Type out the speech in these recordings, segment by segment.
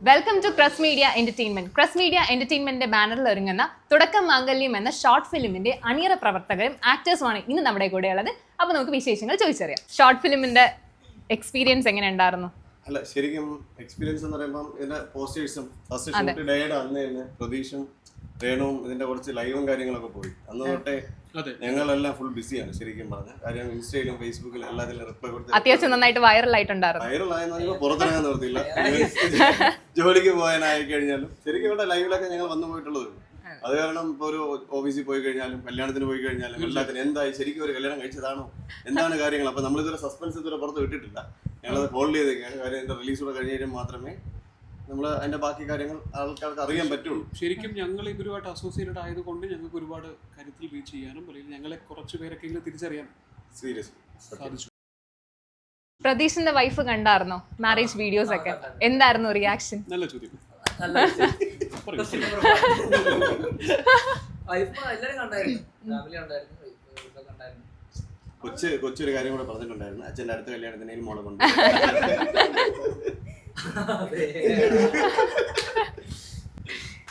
Welcome to Crest media entertainment Crest media എന്റർടൈൻമെന്റിന്റെ ബാനറിൽ ഒരുങ്ങുന്ന തുടക്കം മാംഗല്യം എന്ന ഷോർട്ട് ഫിലിമിന്റെ അണിയറ പ്രവർത്തകരും ആക്ടേഴ്സുമാണ് ഇന്ന് നമ്മുടെ കൂടെ ഉള്ളത് അപ്പൊ നമുക്ക് വിശേഷങ്ങൾ ചോദിച്ചറിയാം. ഷോർട്ട് ഫിലിമിന്റെ എക്സ്പീരിയൻസ് എങ്ങനെ ഉണ്ടായിരുന്നു അല്ല ശരിക്കും എക്സ്പീരിയൻസ് എന്ന് പറയുമ്പോൾ ഇതിന്റെ പോസ്റ്റേഴ്സും ഫസ്റ്റ് ഷൂട്ട് ഡേയുടെ അന്ന് തന്നെ പ്രതീക്ഷും രേണുവും ഇതിന്റെ കുറച്ച് ലൈവും കാര്യങ്ങളൊക്കെ പോയി. അന്ന് തൊട്ടേ. ഞങ്ങളെല്ലാം ഫുൾ ബിസിയാണ് ശരിക്കും പറഞ്ഞ. കാര്യം ഇൻസ്റ്റയിലും ഫേസ്ബുക്കിലും എല്ലാത്തിലും റിപ്ലൈ കൊടുത്ത് അത്യാവശ്യം നന്നായിട്ട് വൈറൽ ആയിട്ടുണ്ടായിരുന്നു വൈറലായെന്ന് പറയുമ്പോൾ പുറത്തിറങ്ങാൻ നിർത്തിയില്ല. ജോലിക്ക് പോകാനായി കഴിഞ്ഞാലും ശരിക്കും ഇവിടെ ലൈവിലൊക്കെ ഞങ്ങൾ വന്നു പോയിട്ടുള്ളത്. അത്. കാരണം ഇപ്പൊ ഒരു ഓഫീസിൽ പോയി കഴിഞ്ഞാലും കല്യാണത്തിന് പോയി കഴിഞ്ഞാലും എല്ലാത്തിനും എന്തായി ശരിക്കും ഒരു കല്യാണം കഴിച്ചതാണോ? എന്താണ് കാര്യങ്ങൾ? അപ്പൊ നമ്മൾ ഇതുവരെ സസ്പെൻസ് ഇതുവരെ പുറത്ത് വിട്ടിട്ടില്ല. ഞങ്ങളത് ഹോൾഡ് ചെയ്തേക്കാണ്. കാര്യം റിലീസ് കൂടെ കഴിഞ്ഞാലും മാത്രമേ നമ്മൾ അതിന്റെ ബാക്കി കാര്യങ്ങൾ ആൾക്കാർക്ക് അറിയാൻ പറ്റുള്ളൂ. ശരിക്കും ഞങ്ങൾ ഇവരുമായിട്ട് അസോസിയേറ്റഡ് ആയതുകൊണ്ട് ഞങ്ങൾക്ക് ഒരുപാട് കാര്യത്തിൽ റീച്ച് ചെയ്യാനും അല്ലെങ്കിൽ ഞങ്ങളെ കുറച്ച് പേരൊക്കെ തിരിച്ചറിയാൻ സീരിയസ് സാധിച്ചു. പ്രതീഷിന്റെ വൈഫ് കണ്ടായിരുന്നോ? മാരേജ് വീഡിയോസ് ഒക്കെ. എന്തായിരുന്നു റിയാക്ഷൻ നല്ല ചോദ്യം. കൊച്ചു കൊച്ചൊരു കാര്യം കൂടെ പറഞ്ഞിട്ടുണ്ടായിരുന്നു. അച്ഛന്റെ അടുത്ത കല്യാണത്തിന് മോളെ കൊണ്ട്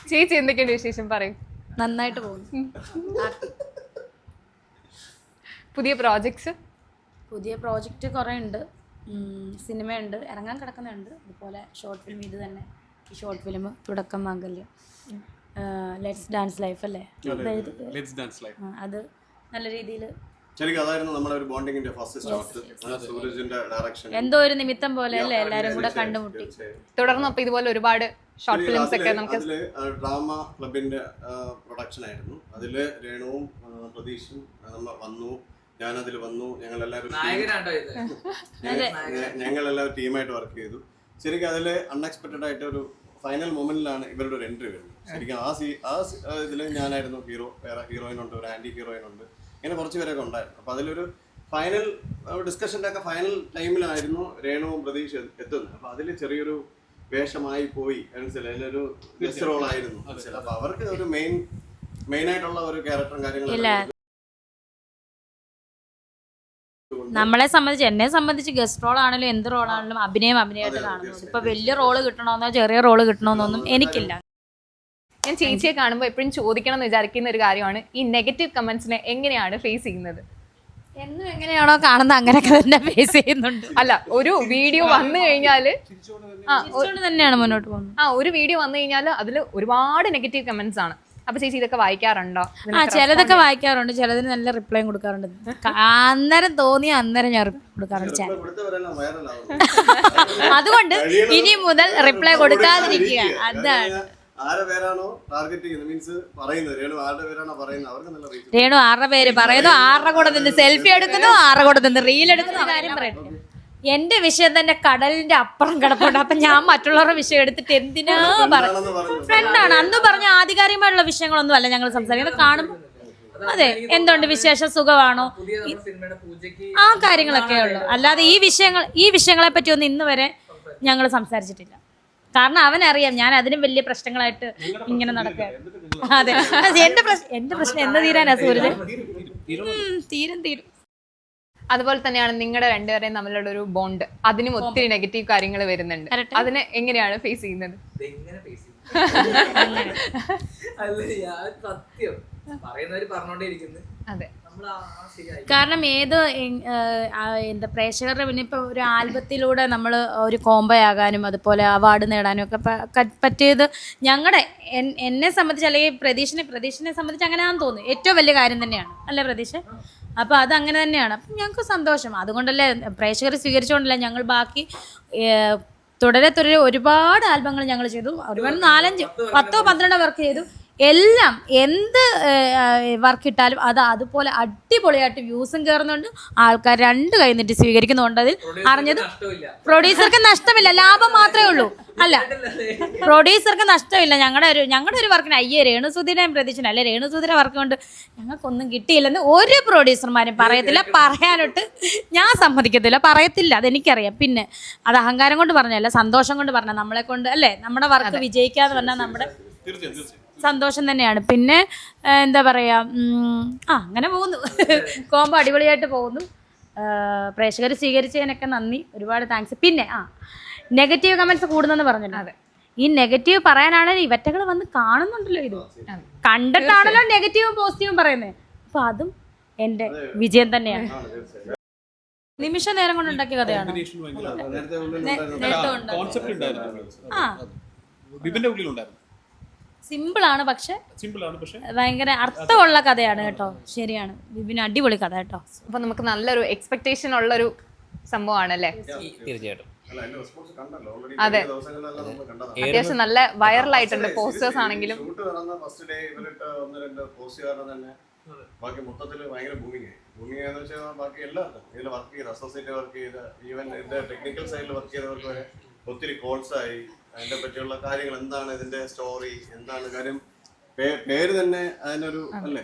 ചേച്ചി എന്തൊക്കെയുണ്ട് വിശേഷം? പറയും. നന്നായിട്ട് പോകുന്നു. പുതിയ പ്രോജക്ട്സ്? പുതിയ പ്രോജക്റ്റ് കുറേ ഉണ്ട്. സിനിമയുണ്ട്. ഇറങ്ങാൻ കിടക്കുന്നുണ്ട്. അതുപോലെ ഷോർട്ട് ഫിലിം ഇത് തന്നെ. ഈ ഷോർട്ട് ഫിലിം തുടക്കം മാംഗല്യം. ലെറ്റ്സ് ഡാൻസ് ലൈഫ് അല്ലേ? അത് നല്ല രീതിയിൽ ശരിക്കും അതായിരുന്നു നമ്മുടെ ഒരു ബോണ്ടിങ്ങിന്റെ ഫസ്റ്റ് സ്റ്റാർട്ട് സൂരജിന്റെ ഡയറക്ഷൻ എന്തോ ഒരു നിമിത്തം പോലെ അല്ലേ? എല്ലാവരും കൂടെ കണ്ടുമുട്ടി. തുടർന്ന് അപ്പൊ ഇതുപോലെ ഒരുപാട് ഷോർട്ട് ഫിലിംസ് ഒക്കെ നമുക്ക് ഡ്രാമ ക്ലബിന്റെ പ്രൊഡക്ഷൻ ആയിരുന്നു. അതിൽ രേണുവും പ്രതീഷും നമ്മൾ നമ്മ വന്നു. ഞാനതിൽ വന്നു. ഞങ്ങളെല്ലാവരും എല്ലാവരും ഇത്? ഞങ്ങൾ എല്ലാവരും ടീമായിട്ട് വർക്ക് ചെയ്തു. ശരിക്കും അതിൽ അൺഎക്സ്പെക്റ്റഡ് ആയിട്ട് ഒരു ഫൈനൽ മൊമെന്റിലാണ് ഇവരുടെ ഒരു എൻട്രി വരുന്നത്. ശരിക്കും ആ സീ ആ ഇതിൽ ഇതിൽ ഞാനായിരുന്നു ഹീറോ വേറെ ഹീറോയിൻ ഉണ്ട് ഒരു ആന്റി ഹീറോയിൻ ഉണ്ട്. ഇങ്ങനെ കുറച്ച് പേരൊക്കെ ഉണ്ടായിരുന്നു. അപ്പൊ അതിലൊരു ഫൈനൽ ഡിസ്കഷന്റെ ഒക്കെ ഫൈനൽ ടൈമിലായിരുന്നു രേണുവും പ്രതീക്ഷ എത്തുന്നത്. അപ്പൊ അതിൽ ചെറിയൊരു വേഷമായി പോയി. മനസ്സിലായി അതിലൊരു ഗസ്റ്റ് റോൾ ആയിരുന്നു. മനസ്സിലായി അപ്പൊ അവർക്ക് ഒരു മെയിൻ മെയിൻ ആയിട്ടുള്ള ഒരു ക്യാരക്ടറും. കാര്യങ്ങളും നമ്മളെ സംബന്ധിച്ച് എന്നെ സംബന്ധിച്ച് ഗസ്റ്റ് റോൾ ആണെങ്കിലും എന്ത് റോൾ ആണെങ്കിലും അഭിനയം അഭിനയമായിട്ട് കാണുന്നത് ഇപ്പൊ വലിയ റോൾ കിട്ടണമെന്നോ ചെറിയ റോൾ കിട്ടണമെന്നൊന്നും എനിക്കില്ല. ഞാൻ ചേച്ചിയെ കാണുമ്പോൾ എപ്പോഴും ചോദിക്കണം എന്ന് വിചാരിക്കുന്ന ഒരു കാര്യമാണ് ഈ നെഗറ്റീവ് കമന്റ്സിനെ എങ്ങനെയാണ് ഫേസ് ചെയ്യുന്നത്? എന്നും എങ്ങനെയാണോ കാണുന്നത് അങ്ങനെയൊക്കെ തന്നെ ഫേസ് ചെയ്യുന്നുണ്ട്. അല്ല ഒരു വീഡിയോ വന്നു കഴിഞ്ഞാൽ ആ ഒ- ചിരിച്ചുകൊണ്ട് തന്നെയാണ് മുന്നോട്ട് പോകുന്നത്. ആ ഒരു വീഡിയോ വന്നു കഴിഞ്ഞാൽ അതിൽ ഒരുപാട് നെഗറ്റീവ് കമന്റ്സ് ആണ്. അപ്പൊ ചേച്ചി ഇതൊക്കെ വായിക്കാറുണ്ടോ? ആ ചിലതൊക്കെ വായിക്കാറുണ്ട്. ചിലതിന് നല്ല റിപ്ലൈ കൊടുക്കാറുണ്ട്. ക- അന്നേരം തോന്നിയ അന്നേരം ഞാൻ റിപ്ലൈ കൊടുക്കാറുണ്ട്. ചെ- കൊടുത്തവരെല്ലാം വൈറലാവും അതുകൊണ്ട് ഇനി മുതൽ റിപ്ലൈ കൊടുക്കാതിരിക്കുക. അതാണ്. ആരെ പേരാണോ ടാർഗറ്റ് ചെയ്യുന്നത്? മീൻസ് പറയുന്നത്. രേണു ആരുടെ പേരാണോ പറയുന്നത്? അവർക്ക് നല്ല റീച്ച് രേണു ആരുടെ പേര് പറയുന്നു? ആരുടെ കൂടെ നിന്ന് സെൽഫി എടുക്കുന്നു? ആരുടെ കൂടെ നിന്ന് റീൽ എടുക്കുന്നു? കാര്യം പറയട്ടെ. എന്റെ വിഷയം തന്നെ കടലിന്റെ അപ്പുറം കിടപ്പുണ്ട്. അപ്പൊ ഞാൻ മറ്റുള്ളവരുടെ വിഷയം എടുത്തിട്ട് എന്തിനാ പറഞ്ഞു. ഫ്രണ്ടാണ് അന്ന് പറഞ്ഞ ആധികാരികമായിട്ടുള്ള വിഷയങ്ങളൊന്നും അല്ല ഞങ്ങൾ സംസാരിക്കുന്നത്. കാണും അതെ എന്തുണ്ട് വിശേഷം? സുഖമാണോ? ആ കാര്യങ്ങളൊക്കെ ഉള്ളു. അല്ലാതെ ഈ വിഷയങ്ങൾ ഈ വിഷയങ്ങളെ പറ്റി ഒന്നും ഇന്ന് വരെ ഞങ്ങൾ സംസാരിച്ചിട്ടില്ല. കാരണം അവനറിയാം ഞാൻ അതിനും വലിയ പ്രശ്നങ്ങളായിട്ട് ഇങ്ങനെ നടക്കുക. അതെ. എന്റെ പ്രശ്നം എന്റെ പ്രശ്നം എന്ന് തീരാനാ സൂര്യൻ തീരും തീരും അതുപോലെ തന്നെയാണ് നിങ്ങളുടെ രണ്ടുപേരെയും തമ്മിലുള്ള ഒരു ബോണ്ട് അതിനും ഒത്തിരി നെഗറ്റീവ് കാര്യങ്ങൾ വരുന്നുണ്ട്. അതിനെ എങ്ങനെയാണ് ഫേസ് ചെയ്യുന്നത്? അല്ല ഞാൻ സത്യം. പറയുന്നവര് പറഞ്ഞോണ്ടേ ഇരിക്കുന്നു. അതെ. കാരണം ഏത് എന്താ പ്രേക്ഷകരുടെ പിന്നെ ഇപ്പോൾ ഒരു ആൽബത്തിലൂടെ നമ്മൾ ഒരു കോമ്പയാകാനും ആകാനും അതുപോലെ അവാർഡ് നേടാനും ഒക്കെ പറ്റിയത് ഞങ്ങളുടെ എന്നെ സംബന്ധിച്ച് അല്ലെങ്കിൽ പ്രതീക്ഷനെ പ്രതീക്ഷനെ സംബന്ധിച്ച് അങ്ങനെയാണെന്ന് തോന്നുന്നു. ഏറ്റവും വലിയ കാര്യം തന്നെയാണ്. അല്ലേ പ്രതീക്ഷ അപ്പോൾ അത് അങ്ങനെ തന്നെയാണ്. അപ്പം ഞങ്ങൾക്ക് സന്തോഷം. അതുകൊണ്ടല്ലേ പ്രേക്ഷകർ സ്വീകരിച്ചുകൊണ്ടല്ല ഞങ്ങൾ ബാക്കി തുടരെ തുടരെ ഒരുപാട് ആൽബങ്ങൾ ഞങ്ങൾ ചെയ്തു. ഒരുപാട് നാലഞ്ച് പത്തോ പന്ത്രണ്ടോ വർക്ക് ചെയ്തു. എല്ലാം എന്ത് വർക്ക് ഇട്ടാലും അത് അതുപോലെ അടിപൊളിയായിട്ട് വ്യൂസും കയറുന്നുണ്ട് ആൾക്കാർ രണ്ട് കൈ നീട്ടി സ്വീകരിക്കുന്നുണ്ട് അതിൽ. അറിഞ്ഞത്? പ്രൊഡ്യൂസർക്ക് നഷ്ടമില്ല. ലാഭം മാത്രമേ ഉള്ളൂ. അല്ല. പ്രൊഡ്യൂസർക്ക് നഷ്ടമില്ല. ഞങ്ങളുടെ ഒരു ഞങ്ങളുടെ ഒരു വർക്കിന് അയ്യേ രേണുസുധീനെ പ്രതീക്ഷന അല്ലെ? രേണുസുധീരെ വർക്ക് കൊണ്ട് ഞങ്ങൾക്കൊന്നും കിട്ടിയില്ലെന്ന് ഒരു പ്രൊഡ്യൂസർമാരും പറയത്തില്ല. പറയാനൊട്ട് ഞാൻ സമ്മതിക്കത്തില്ല. പറയത്തില്ല. അതെനിക്കറിയാം. പിന്നെ അത് അഹങ്കാരം കൊണ്ട് പറഞ്ഞല്ല സന്തോഷം കൊണ്ട് പറഞ്ഞ നമ്മളെ കൊണ്ട് അല്ലേ? നമ്മുടെ വർക്ക് വിജയിക്കാന്ന് പറഞ്ഞാൽ നമ്മുടെ സന്തോഷം തന്നെയാണ്. പിന്നെ എന്താ പറയുക ആ അങ്ങനെ പോകുന്നു. കോമ്പോ അടിപൊളിയായിട്ട് പോകുന്നു. പ്രേക്ഷകർ സ്വീകരിച്ചതിനൊക്കെ നന്ദി. ഒരുപാട് താങ്ക്സ്. പിന്നെ ആ നെഗറ്റീവ് കമൻസ് കൂടുന്നെന്ന് പറഞ്ഞല്ലോ. അതെ. ഈ നെഗറ്റീവ് പറയാനാണെങ്കിൽ ഇവറ്റകൾ വന്ന് കാണുന്നുണ്ടല്ലോ ഇത്. കണ്ടിട്ടാണല്ലോ നെഗറ്റീവും പോസിറ്റീവും പറയുന്നത് അപ്പൊ അതും എന്റെ വിജയം തന്നെയാണ്. നിമിഷ നേരം കൊണ്ട് ഉണ്ടാക്കിയ കഥയാണ്? ആ ബിബിന്റെ ഉള്ളിലുണ്ടായിരുന്നു. സിമ്പിൾ ആണ് പക്ഷെ സിമ്പിൾ ആണ് പക്ഷെ ഭയങ്കര അർത്ഥമുള്ള കഥയാണ് കേട്ടോ. ശരിയാണ്. ബിബിന് അടിപൊളി കഥ കേട്ടോ. അപ്പൊ നമുക്ക് നല്ലൊരു എക്സ്പെക്ടേഷൻ ഉള്ളൊരു തീർച്ചയായിട്ടും. അല്ല. Already അതെ. അത്യാവശ്യം നല്ല വൈറലായിട്ടുണ്ട് പോസ്റ്റേഴ്സ് ആണെങ്കിലും. ബാക്കി മൊത്തത്തിൽ ഭയങ്കര ബൂമിങ് ആയി. ബൂമിങ് എന്ന് വെച്ചാൽ ബാക്കി എല്ലാവർക്കും. ഇതിൽ വർക്ക് ചെയ്ത് അസോസിയേറ്റ് വർക്ക് ചെയ്ത് ഈവൻ ഇതിന്റെ ടെക്നിക്കൽ സൈഡിൽ വർക്ക് ചെയ്തവർക്ക് വരെ ഒത്തിരി കോൾസ് ആയി. അതിനെ പറ്റിയുള്ള കാര്യങ്ങൾ എന്താണ് ഇതിന്റെ സ്റ്റോറി എന്താണ് കാര്യം? പേര് തന്നെ അതിനൊരു അല്ലേ?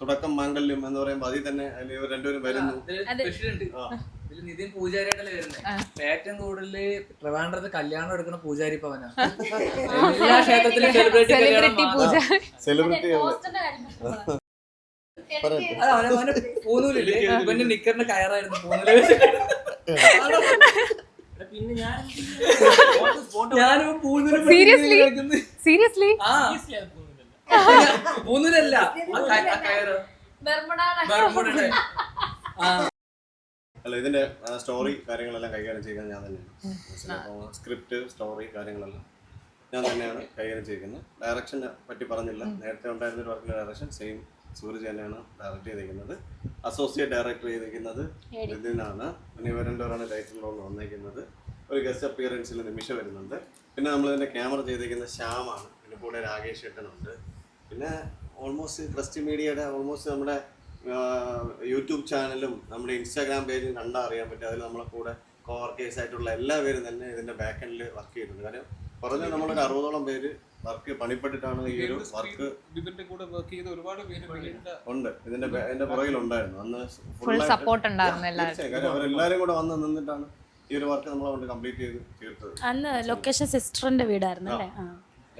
തുടക്കം മാംഗല്യം എന്ന് പറയുമ്പോൾ അതിൽ തന്നെ ഇവർ രണ്ടുപേരും വരുന്നു. സ്പെഷ്യൽ ഉണ്ട്. ഇതിൽ നിതിൻ പൂജാരിയായിട്ടല്ലേ വരുന്നത് ഏറ്റവും കൂടുതൽ ട്രിവാൻഡ്രത്ത് കല്യാണം എടുക്കുന്ന പൂജാരി പവനാ എല്ലാ ക്ഷേത്രത്തിലും സെലിബ്രിറ്റി സെലിബ്രിറ്റി പൂജ സെലിബ്രിറ്റി പൂനൂലില്ലേ? ഇവന്റെ നിക്കറിന്റെ കയറായിരുന്നു പൂനൂൽ. സീരിയസ്ലി അല്ല ഇതിന്റെ സ്റ്റോറി കാര്യങ്ങളെല്ലാം കൈകാര്യം ചെയ്യുന്നത് ഞാൻ തന്നെയാണ്. സ്ക്രിപ്റ്റ് സ്റ്റോറി കാര്യങ്ങളെല്ലാം ഞാൻ തന്നെയാണ് കൈകാര്യം ചെയ്യുന്നത് ഡയറക്ഷനെ പറ്റി പറഞ്ഞില്ല. നേരത്തെ ഉണ്ടായിരുന്ന ഒരു വർക്കിന്റെ ഡയറക്ഷൻ സെയിം സൂരജ് തന്നെയാണ് ഡയറക്റ്റ് ചെയ്തിരിക്കുന്നത് അസോസിയേറ്റ് ഡയറക്ടർ ചെയ്തിരിക്കുന്നത് ഇതിനാണ് പിന്നെ ഇവർ രണ്ടുപേരാണ് ടൈറ്റിൽ റോൾ വന്നിരിക്കുന്നത് ഒരു ഗസ്റ്റ് അപ്പിയറൻസിൽ നിമിഷ വരുന്നുണ്ട്. പിന്നെ നമ്മൾ ഇതിന്റെ ക്യാമറ ചെയ്തിരിക്കുന്ന ശ്യാമാണ്. പിന്നെ കൂടെ രാകേഷ് ഏട്ടനുണ്ട്. പിന്നെ ഓൾമോസ്റ്റ് ക്രസ്റ്റ് മീഡിയയുടെ ഓൾമോസ്റ്റ് നമ്മുടെ യൂട്യൂബ് ചാനലും നമ്മുടെ ഇൻസ്റ്റാഗ്രാം പേജും കണ്ടാൽ അറിയാൻ പറ്റും. അതിൽ നമ്മളെ കൂടെ കോവർക്കേഴ്സ് ആയിട്ടുള്ള എല്ലാവരും തന്നെ ഇതിന്റെ ബാക്ക് എൻഡിൽ വർക്ക് ചെയ്തിട്ടുണ്ട് കാര്യം കുറഞ്ഞ നമ്മളൊരു അറുപതോളം പേര് വർക്ക് പണിപ്പെട്ടിട്ടാണ് ഈ ഒരു വർക്ക് ബിബിന്റെ കൂടെ വർക്ക് ചെയ്ത ഒരുപാട് പേര് ഉണ്ട്. ഇതിന്റെ ഇതിന്റെ പുറകിലുണ്ടായിരുന്നു. അന്ന് ഫുൾ സപ്പോർട്ട് ഉണ്ടായിരുന്നു എല്ലാവരും. അവരെല്ലാരും കൂടെ വന്ന് നിന്നിട്ടാണ് ഈ ഒരു വർക്ക് നമ്മളെ കൊണ്ട് കംപ്ലീറ്റ് ചെയ്ത് തീർത്തത്. അന്ന് ലൊക്കേഷൻ സിസ്റ്ററിന്റെ വീടായിരുന്നു അല്ലേ?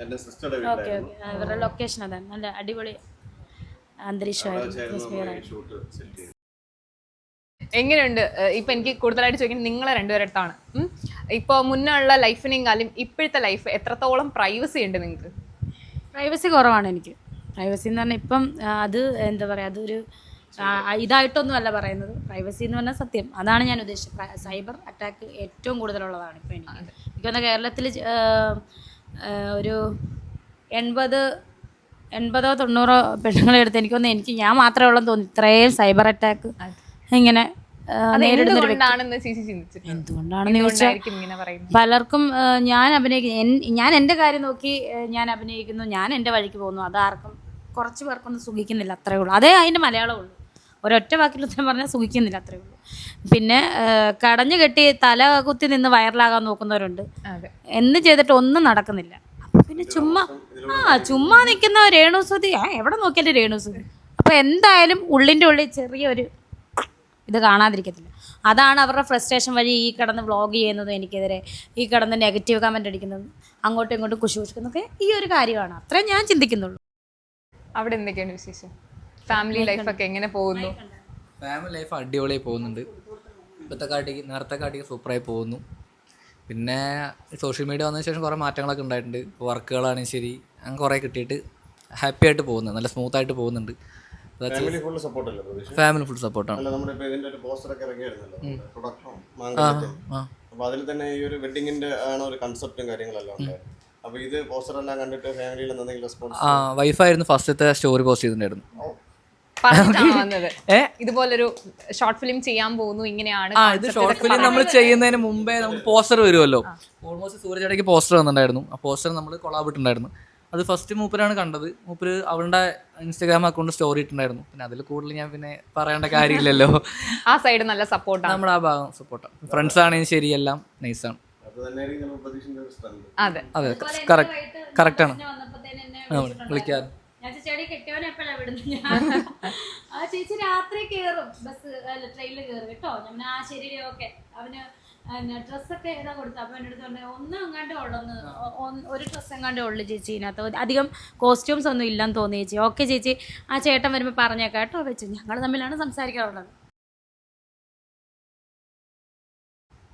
എന്റെ സിസ്റ്ററുടെ വീടായിരുന്നു. അവരുടെ ലൊക്കേഷൻ അതാണ്. നല്ല അടിപൊളി എങ്ങനെയുണ്ട്? ഇപ്പൊ എനിക്ക് കൂടുതലായിട്ട് ചോദിക്കുന്നത് നിങ്ങളെ രണ്ടുപേരടുത്താണ് ഉം. ഇപ്പൊ മുന്നേ ഉള്ള ലൈഫിനെങ്കാലും ഇപ്പോഴത്തെ ലൈഫ് എത്രത്തോളം പ്രൈവസി ഉണ്ട് നിങ്ങൾക്ക് പ്രൈവസി കുറവാണ് എനിക്ക്. പ്രൈവസി എന്ന് പറഞ്ഞാൽ ഇപ്പം അത് എന്താ പറയുക അതൊരു ഇതായിട്ടൊന്നുമല്ല പറയുന്നത്. പ്രൈവസി എന്ന് പറഞ്ഞാൽ സത്യം. അതാണ് ഞാൻ ഉദ്ദേശിച്ചത്. സൈബർ അറ്റാക്ക് ഏറ്റവും കൂടുതലുള്ളതാണ് ഇപ്പം എനിക്ക്. എനിക്കൊന്ന് കേരളത്തിൽ ഒരു എൺപത് എൺപതോ തൊണ്ണൂറോ പെണ്ണുങ്ങളെ എടുത്ത് എനിക്കൊന്ന് എനിക്ക് ഞാൻ മാത്രമേ ഉള്ളെന്ന് തോന്നി ഇത്രയും സൈബർ അറ്റാക്ക് ഇങ്ങനെ എന്തുകൊണ്ടാണെന്ന് ചോദിച്ചാൽ പലർക്കും ഞാൻ അഭിനയിക്കുന്ന ഞാൻ എന്റെ കാര്യം നോക്കി ഞാൻ അഭിനയിക്കുന്നു ഞാൻ എന്റെ വഴിക്ക് പോകുന്നു അതാർക്കും കുറച്ച് പേർക്കൊന്നും സുഖിക്കുന്നില്ല അത്രേ ഉള്ളൂ. അതേ അതിന്റെ മലയാളം ഉള്ളൂ ഒരൊറ്റ വാക്കിൽ ഉത്തരം പറഞ്ഞാൽ സുഖിക്കുന്നില്ല അത്രേ ഉള്ളൂ. പിന്നെ കടഞ്ഞു കെട്ടി തല കുത്തി നിന്ന് വൈറലാകാൻ നോക്കുന്നവരുണ്ട്. അതെ. എന്ന് ചെയ്തിട്ട് ഒന്നും നടക്കുന്നില്ല. അപ്പൊ പിന്നെ ചുമ്മാ ആ ചുമ്മാ നിൽക്കുന്ന രേണുസുതി ആ എവിടെ നോക്കിയാലും രേണുസുതി അപ്പൊ എന്തായാലും ഉള്ളിന്റെ ഉള്ളിൽ ചെറിയൊരു ഇത് കാണാതിരിക്കത്തില്ല. അതാണ് അവരുടെ ഫ്രസ്ട്രേഷൻ വഴി ഈ കിടന്ന് വ്ളോഗ് ചെയ്യുന്നതും എനിക്കെതിരെ ഈ കിടന്ന് നെഗറ്റീവ് കമന്റ് അടിക്കുന്നതും അങ്ങോട്ടും ഇങ്ങോട്ടും കുശി കുശിക്കുന്നതൊക്കെ ഈ ഒരു കാര്യമാണ്. അത്രേ ഞാൻ ചിന്തിക്കുന്നുള്ളൂ. അവിടെ എന്തൊക്കെയാണ് വിശേഷം? ഫാമിലി ലൈഫൊക്കെ എങ്ങനെ പോകുന്നു? ഫാമിലി ലൈഫ് അടിപൊളിയായി പോകുന്നുണ്ട്. ഇപ്പോഴത്തെ കാട്ടിക്ക് നേരത്തെ കാട്ടിക്ക് സൂപ്പറായി പോകുന്നു. പിന്നെ സോഷ്യൽ മീഡിയ വന്നതിന് ശേഷം കുറേ മാറ്റങ്ങളൊക്കെ ഉണ്ടായിട്ടുണ്ട്. വർക്കുകളാണെങ്കിൽ ശരി. അങ്ങനെ കുറേ കിട്ടിയിട്ട് ഹാപ്പി ആയിട്ട് പോകുന്നു. നല്ല സ്മൂത്തായിട്ട് പോകുന്നുണ്ട്. ഫാമിലി ഫുൾ സപ്പോർട്ട് അല്ലേ പ്രതീക്ഷ? ഫാമിലി ഫുൾ സപ്പോർട്ടാണ് അല്ല നമ്മുടെ ഇപ്പൊ ഇതിന്റെ ഒരു പോസ്റ്റർ ഒക്കെ ഇറങ്ങിയായിരുന്നല്ലോ. തുടക്കം അപ്പൊ അതിൽ തന്നെ ഈ ഒരു വെഡിങ്ങിന്റെ ആണ് ഒരു കൺസെപ്റ്റും കാര്യങ്ങളെല്ലാം ഉണ്ട് അപ്പൊ ഇത് പോസ്റ്റർ എല്ലാം കണ്ടിട്ട് ഫാമിലിയിൽ എന്തെങ്കിലും റെസ്പോൺസ് ആ വൈഫായിരുന്നു ഫസ്റ്റത്തെ സ്റ്റോറി പോസ്റ്റ് ചെയ്തിട്ടുണ്ടായിരുന്നു? ഇതുപോലൊരു ഷോർട്ട് ഫിലിം ചെയ്യാൻ പോകുന്നു ഇങ്ങനെയാണ് ആ ഇത് ഷോർട്ട് ഫിലിം നമ്മൾ ചെയ്യുന്നതിന് മുമ്പേ നമുക്ക് പോസ്റ്റർ വരുമല്ലോ ഓൾമോസ്റ്റ് സൂര്യചടയ്ക്ക് പോസ്റ്റർ വന്നിട്ടുണ്ടായിരുന്നു. ആ പോസ്റ്റർ നമ്മൾ കൊളാബിട്ടുണ്ടായിരുന്നു അത് ഫസ്റ്റ് മൂപ്പരാണ് കണ്ടത്. മൂപ്പര് അവളുടെ ഇൻസ്റ്റാഗ്രാം അക്കൗണ്ട് സ്റ്റോറി ഇട്ടുണ്ടായിരുന്നു പിന്നെ അതിൽ കൂടുതൽ ഞാൻ പിന്നെ പറയേണ്ട കാര്യമില്ലല്ലോ. ആ സൈഡ് നല്ല സപ്പോർട്ടാണ് നമ്മുടെ ആ ഭാഗം സപ്പോർട്ട് ഫ്രണ്ട്സ് ആണെങ്കിലും ശരി എല്ലാം നൈസാണ് അത് അതെ. അതെ കറക്റ്റ് ആണ്. വിളിക്കാറ് എപ്പോഴാ വിടുന്നത് ആ ചേച്ചി രാത്രി കേറും. ബസ് ട്രെയിനിൽ കേറും കേട്ടോ. ഞാൻ ആ ശരി ഓക്കെ. അവന് ഡ്രസ്സൊക്കെ ഏതാ കൊടുത്തത് അപ്പോൾ എന്റെ അടുത്ത് പറഞ്ഞു ഒന്നും എങ്ങാണ്ടേ ഉള്ളെന്ന് ഒരു ഡ്രസ്സ് എങ്ങാണ്ടേ ഉള്ളു ചേച്ചി ഇതിനകത്ത്. അധികം കോസ്റ്റ്യൂംസ് ഒന്നും ഇല്ലെന്ന് തോന്നി ചേച്ചി. ഓക്കെ ചേച്ചി ആ ചേട്ടൻ വരുമ്പോൾ പറഞ്ഞേക്കാം കേട്ടോ വെച്ചു. ഞങ്ങൾ തമ്മിലാണ് സംസാരിക്കാറുള്ളത്.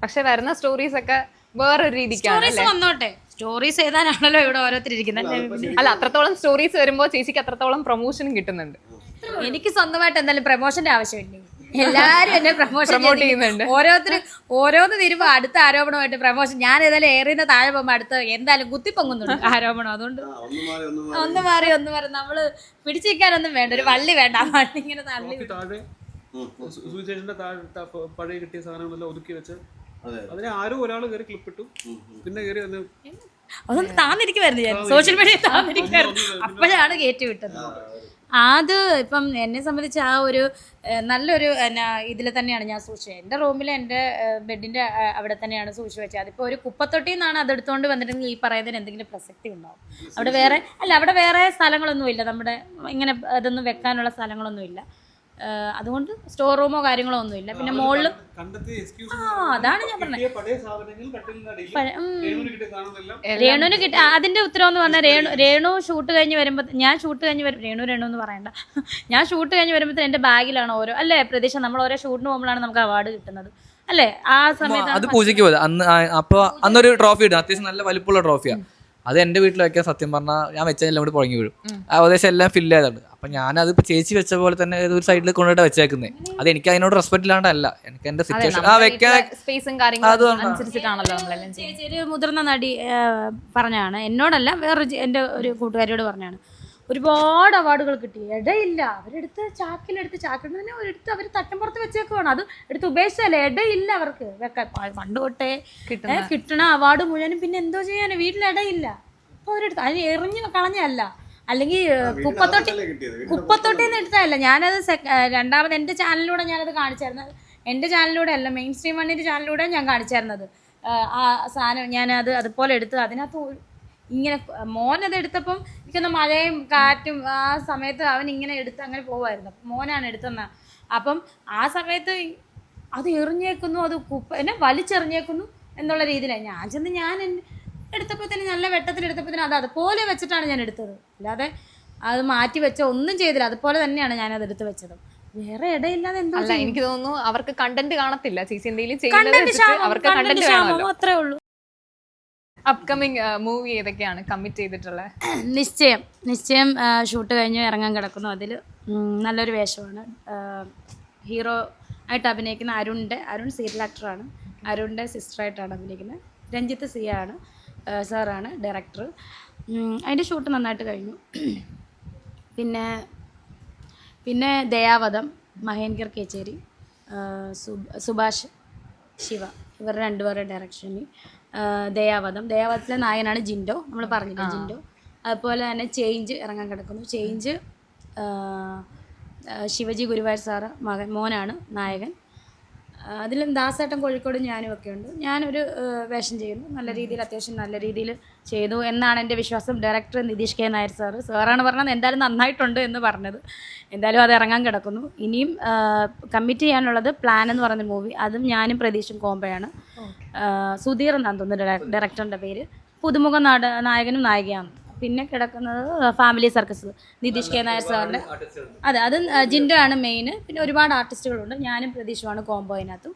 പക്ഷെ വരുന്ന സ്റ്റോറീസ് ഒക്കെ വേറൊരു രീതിക്കാണ് വന്നോട്ടെ. സ്റ്റോറീസ് എഴുതാനാണല്ലോ ഇവിടെ ഓരോരുത്തരിക്കുന്നത് അല്ല അത്രത്തോളം സ്റ്റോറീസ് വരുമ്പോൾ ചേച്ചിക്ക് അത്രത്തോളം പ്രൊമോഷനും കിട്ടുന്നുണ്ട്. എനിക്ക് സ്വന്തമായിട്ട് എന്തായാലും പ്രൊമോഷന്റെ ആവശ്യമില്ല? എല്ലാരും എന്നെ പ്രൊമോഷൻ പ്രൊമോട്ട് ചെയ്യുന്നുണ്ട്. ഓരോരുത്തർ ഓരോന്ന് തീരുമ്പോ അടുത്ത ആരോപണമായിട്ട് പ്രൊമോഷൻ ഞാൻ ഏതായാലും ഏറിയുന്ന താഴെ പോകുമ്പോ അടുത്ത് എന്തായാലും കുത്തിപ്പൊങ്ങുന്നുണ്ട് ആരോപണം. അതുകൊണ്ട് ഒന്ന് മാറി ഒന്ന് മാറി. നമ്മൾ പിടിച്ചിരിക്കാനൊന്നും വേണ്ട. ഒരു വള്ളി വേണ്ട. ആ വള്ളി ഇങ്ങനെ തള്ളി ത- പഴയ കിട്ടിയ സാധനങ്ങളെല്ലാം ഒതുക്കി വെച്ച് അതെ. അതിനെ ആരോ ഒരാൾ കയറി ക്ലിപ്പിട്ടു പിന്നെ കയറി വന്ന് അതൊന്നും താന്നിരിക്കുമായിരുന്നു ഞാൻ. സോഷ്യൽ മീഡിയ താന്നിരിക്കുമായിരുന്നു അപ്പോഴാണ് കയറ്റി വിട്ടത്. അത് ഇപ്പം എന്നെ സംബന്ധിച്ച് ആ ഒരു നല്ലൊരു എന്നാ ഇതിൽ തന്നെയാണ് ഞാൻ സൂക്ഷിച്ചത്. എന്റെ റൂമിൽ എന്റെ ബെഡിന്റെ അവിടെ തന്നെയാണ് സൂക്ഷിച്ച് വെച്ചത്. അതിപ്പോൾ ഒരു കുപ്പത്തൊട്ടിയിൽ നിന്നാണ് അത് എടുത്തുകൊണ്ട് വന്നിട്ടുണ്ടെങ്കിൽ ഈ പറയുന്നതിന് എന്തെങ്കിലും പ്രസക്തി ഉണ്ടാവും. അവിടെ വേറെ അല്ല അവിടെ വേറെ സ്ഥലങ്ങളൊന്നുമില്ല. നമ്മുടെ ഇങ്ങനെ അതൊന്നും വെക്കാനുള്ള സ്ഥലങ്ങളൊന്നും ഇല്ല ഏഹ്, അതുകൊണ്ട് സ്റ്റോർ റൂമോ കാര്യങ്ങളോ ഒന്നും ഇല്ല പിന്നെ മുകളിൽ ആ അതാണ് ഞാൻ പറഞ്ഞത്. രേണുവിന് കിട്ടി അതിന്റെ ഉത്തരവ് എന്ന് പറഞ്ഞാൽ രേണു രേണു ഷൂട്ട് കഴിഞ്ഞ് വരുമ്പോൾ ഞാൻ ഷൂട്ട് കഴിഞ്ഞ് വരും രേണു രേണു എന്ന് പറയണ്ട. ഞാൻ ഷൂട്ട് കഴിഞ്ഞ് വരുമ്പോൾ എന്റെ ബാഗിലാണ് ഓരോ അല്ലേ പ്രതീക്ഷ? നമ്മൾ ഓരോ ഷൂട്ടിന് പോകുമ്പോഴാണ് നമുക്ക് അവാർഡ് കിട്ടുന്നത്. അല്ലേ? ആ സമയത്ത് അത് പൂജയ്ക്ക് അന്ന് അപ്പൊ അന്നൊരു ട്രോഫി ഇടും. അത്യാവശ്യം നല്ല വലിപ്പമുള്ള ട്രോഫിയാണ് അത് എന്റെ വീട്ടിൽ വെക്കാൻ സത്യം പറഞ്ഞാൽ ഞാൻ വെച്ചാൽ എല്ലാം കൂടി പുഴങ്ങി വീഴും. ആ ഏകദേശം എല്ലാം ഫില്ല് ചെയ്തുണ്ട് അപ്പൊ ഞാനത് അത് ഇപ്പൊ ചേച്ചി വെച്ച പോലെ തന്നെ ഏതോ ഒരു സൈഡിൽ കൊണ്ടുപോയിട്ട് വെച്ചേക്കുന്നത് അത് എനിക്ക് അതിനോട് റെസ്പെക്ട് ഇല്ലാണ്ടല്ല എനിക്ക് എന്റെ സിറ്റുവേഷൻ ആ വെക്കാൻ സ്പേസും കാര്യങ്ങളും മുതിർന്ന നടി പറഞ്ഞാണ് എന്നോടല്ല വേറൊരു എന്റെ എന്റെ ഒരു കൂട്ടുകാരിയോട് പറഞ്ഞാണ്. ഒരുപാട് അവാർഡുകൾ കിട്ടി. ഇടയില്ല അവരെടുത്ത് ചാക്കിലെടുത്ത് ചാക്കിൽ തന്നെ അവരെടുത്ത് അവർ തട്ടമ്പുറത്ത് വെച്ചേക്കുവാണ്. അത് എടുത്ത് ഉപേക്ഷിച്ചല്ലേ ഇടയില്ല അവർക്ക്. വെക്കാൻ പണ്ട് തൊട്ടേ കിട്ടണേ അവാർഡ് മുഴുവനും പിന്നെ എന്തോ ചെയ്യാൻ വീട്ടിൽ ഇടയില്ല അപ്പോൾ അവരെടുത്ത് അതിന് എറിഞ്ഞു കളഞ്ഞല്ല അല്ലെങ്കിൽ കുപ്പത്തൊട്ടി കുപ്പത്തൊട്ടി കുപ്പത്തൊട്ടിൽ നിന്ന് എടുത്തതല്ല. ഞാനത് രണ്ടാമത് എന്റെ ചാനലിലൂടെ ഞാനത് കാണിച്ചായിരുന്നു. എന്റെ ചാനലിലൂടെ അല്ല മെയിൻ സ്ട്രീം വണ്ണിന്റെ ചാനലിലൂടെ ഞാൻ കാണിച്ചായിരുന്നത്. ആ, സാധനം ഞാനത് അതുപോലെ എടുത്ത് അതിനകത്ത് ഒരു- ഇങ്ങനെ മോനത് എടുത്തപ്പം എനിക്കൊന്ന് മഴയും കാറ്റും ആ സമയത്ത് അവൻ ഇങ്ങനെ എടുത്ത് അങ്ങനെ പോവായിരുന്നു. മോനാണ് എടുത്തെന്ന അപ്പം ആ സമയത്ത് അത് എറിഞ്ഞേക്കുന്നു അത് കുപ്പ എന്നെ വലിച്ചെറിഞ്ഞേക്കുന്നു എന്നുള്ള രീതിയിലാണ് ഞാൻ ചെന്ന് ഞാൻ എടുത്തപ്പോൾ തന്നെ നല്ല വെട്ടത്തിൽ എടുത്തപ്പോൾ തന്നെ അത് അതുപോലെ വെച്ചിട്ടാണ് ഞാൻ എടുത്തത്. അല്ലാതെ അത് മാറ്റി വെച്ച ഒന്നും ചെയ്തില്ല. അതുപോലെ തന്നെയാണ് ഞാൻ അത് എടുത്ത് വെച്ചത്. വേറെ ഇടയില്ലാതെ എന്തോ എനിക്ക് തോന്നുന്നു അവർക്ക് കണ്ടന്റ് കാണത്തില്ല. ചേച്ചി എന്തെങ്കിലും അവർക്ക് കണ്ടന്റ് അത്രേ ഉള്ളൂ. അപ്കമിങ് മൂവി ഏതൊക്കെയാണ് കമ്മിറ്റ് ചെയ്തിട്ടുള്ളത്? നിശ്ചയം. നിശ്ചയം ഷൂട്ട് കഴിഞ്ഞ് ഇറങ്ങാൻ കിടക്കുന്നു. അതിൽ നല്ലൊരു വേഷമാണ്. ഹീറോ ആയിട്ട് അഭിനയിക്കുന്ന അരുണിന്റെ അരുൺ സീരിയൽ ആക്ടറാണ് അരുണിന്റെ സിസ്റ്ററായിട്ടാണ് അഭിനയിക്കുന്നത്. രഞ്ജിത്ത് സിയ ആണ് സാറാണ് ഡയറക്ടർ അതിന്റെ ഷൂട്ട് നന്നായിട്ട് കഴിഞ്ഞു. പിന്നെ പിന്നെ ദയാവധം മഹേന്ദർ കേച്ചേരി സുഭാഷ് ശിവ. ഇവർ രണ്ടുപേരുടെ ഡയറക്ഷനിൽ ദയാവധം. ദയാവധത്തിലെ നായകനാണ് ജിൻഡോ. നമ്മൾ പറഞ്ഞില്ലേ ജിൻഡോ. അതുപോലെ തന്നെ ചേഞ്ച് ഇറങ്ങാൻ കിടക്കുന്നു. ചേഞ്ച് ശിവജി ഗുരുവായൂർ സാറ് മകൻ മോനാണ് നായകൻ. അതിലും ദാസേട്ടൻ കോഴിക്കോടും ഞാനും ഒക്കെ ഉണ്ട്. ഞാനൊരു വേഷം ചെയ്യുന്നു. നല്ല രീതിയിൽ അത്യാവശ്യം നല്ല രീതിയിൽ ചെയ്തു എന്നാണ് എന്റെ വിശ്വാസം. Director Nitish K. Nair sir. സാറാണ് പറഞ്ഞത് എന്തായാലും നന്നായിട്ടുണ്ട് എന്ന് പറഞ്ഞത്. എന്തായാലും അത് ഇറങ്ങാൻ കിടക്കുന്നു. ഇനിയും കമ്മിറ്റ് ചെയ്യാനുള്ളത് പ്ലാൻ എന്ന് പറയുന്ന മൂവി. അതും ഞാനും പ്രതീഷും കോമ്പയാണ് സുധീർ എന്നാണ് തോന്നുന്നു ഡയറക്ടറിന്റെ പേര്. പുതുമുഖ നാട നായകനും നായികയാണ് പിന്നെ കിടക്കുന്നത് family circus Nitish K Nair സാറിന്റെ അതെ അത് ജിൻഡോ ആണ് മെയിൻ പിന്നെ ഒരുപാട് ആർട്ടിസ്റ്റുകളുണ്ട് ഞാനും പ്രതീക്ഷുമാണ് കോംബോ അതിനകത്തും.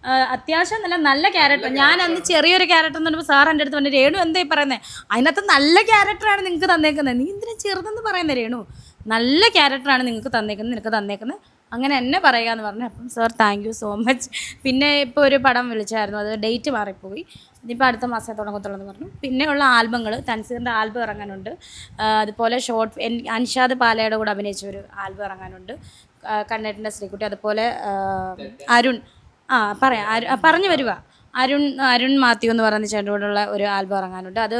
ആ, അത്യാവശ്യം നല്ല നല്ല ക്യാരക്ടർ ഞാൻ അന്ന് ചെറിയൊരു ക്യാരക്ടർ എന്ന് പറയുമ്പോൾ സാർ എന്റെ അടുത്ത് പറഞ്ഞു രേണു എന്തേ പറയുന്നത് അതിനകത്ത് നല്ല ക്യാരക്ടറാണ് നിങ്ങൾക്ക് തന്നേക്കുന്നത് നീ എന്തിനാ ചെറുതെന്ന് പറയുന്നത് രേണു? നല്ല ക്യാരക്ടറാണ് നിങ്ങൾക്ക് തന്നേക്കുന്നത് നിനക്ക് തന്നേക്കുന്നത് അങ്ങനെ എന്നെ പറയുക എന്ന് പറഞ്ഞു അപ്പം sir thank you so much പിന്നെ ഇപ്പോൾ ഒരു പടം വിളിച്ചായിരുന്നു അത് ഡേറ്റ് മാറിപ്പോയി. ഇനിയിപ്പോൾ അടുത്ത മാസം തുടങ്ങത്തുള്ളൂ എന്ന് പറഞ്ഞു. പിന്നെയുള്ള ആൽബങ്ങൾ തൻസീറിന്റെ ആൽബം ഇറങ്ങാനുണ്ട്. അതുപോലെ ഷോർട്ട് അൻഷാദ് പാലയുടെ കൂടെ അഭിനയിച്ച ഒരു ആൽബം ഇറങ്ങാനുണ്ട്. കണ്ണേട്ടന്റെ ശ്രീകുട്ടി അതുപോലെ അരുൺ ആ പറയാം പറഞ്ഞു വരിക അരുൺ അരുൺ മാത്യു എന്ന് പറയുന്ന ചേട്ടന്റെ കൂടെയുള്ള ഒരു ആൽബം ഇറങ്ങാനുണ്ട്. അത്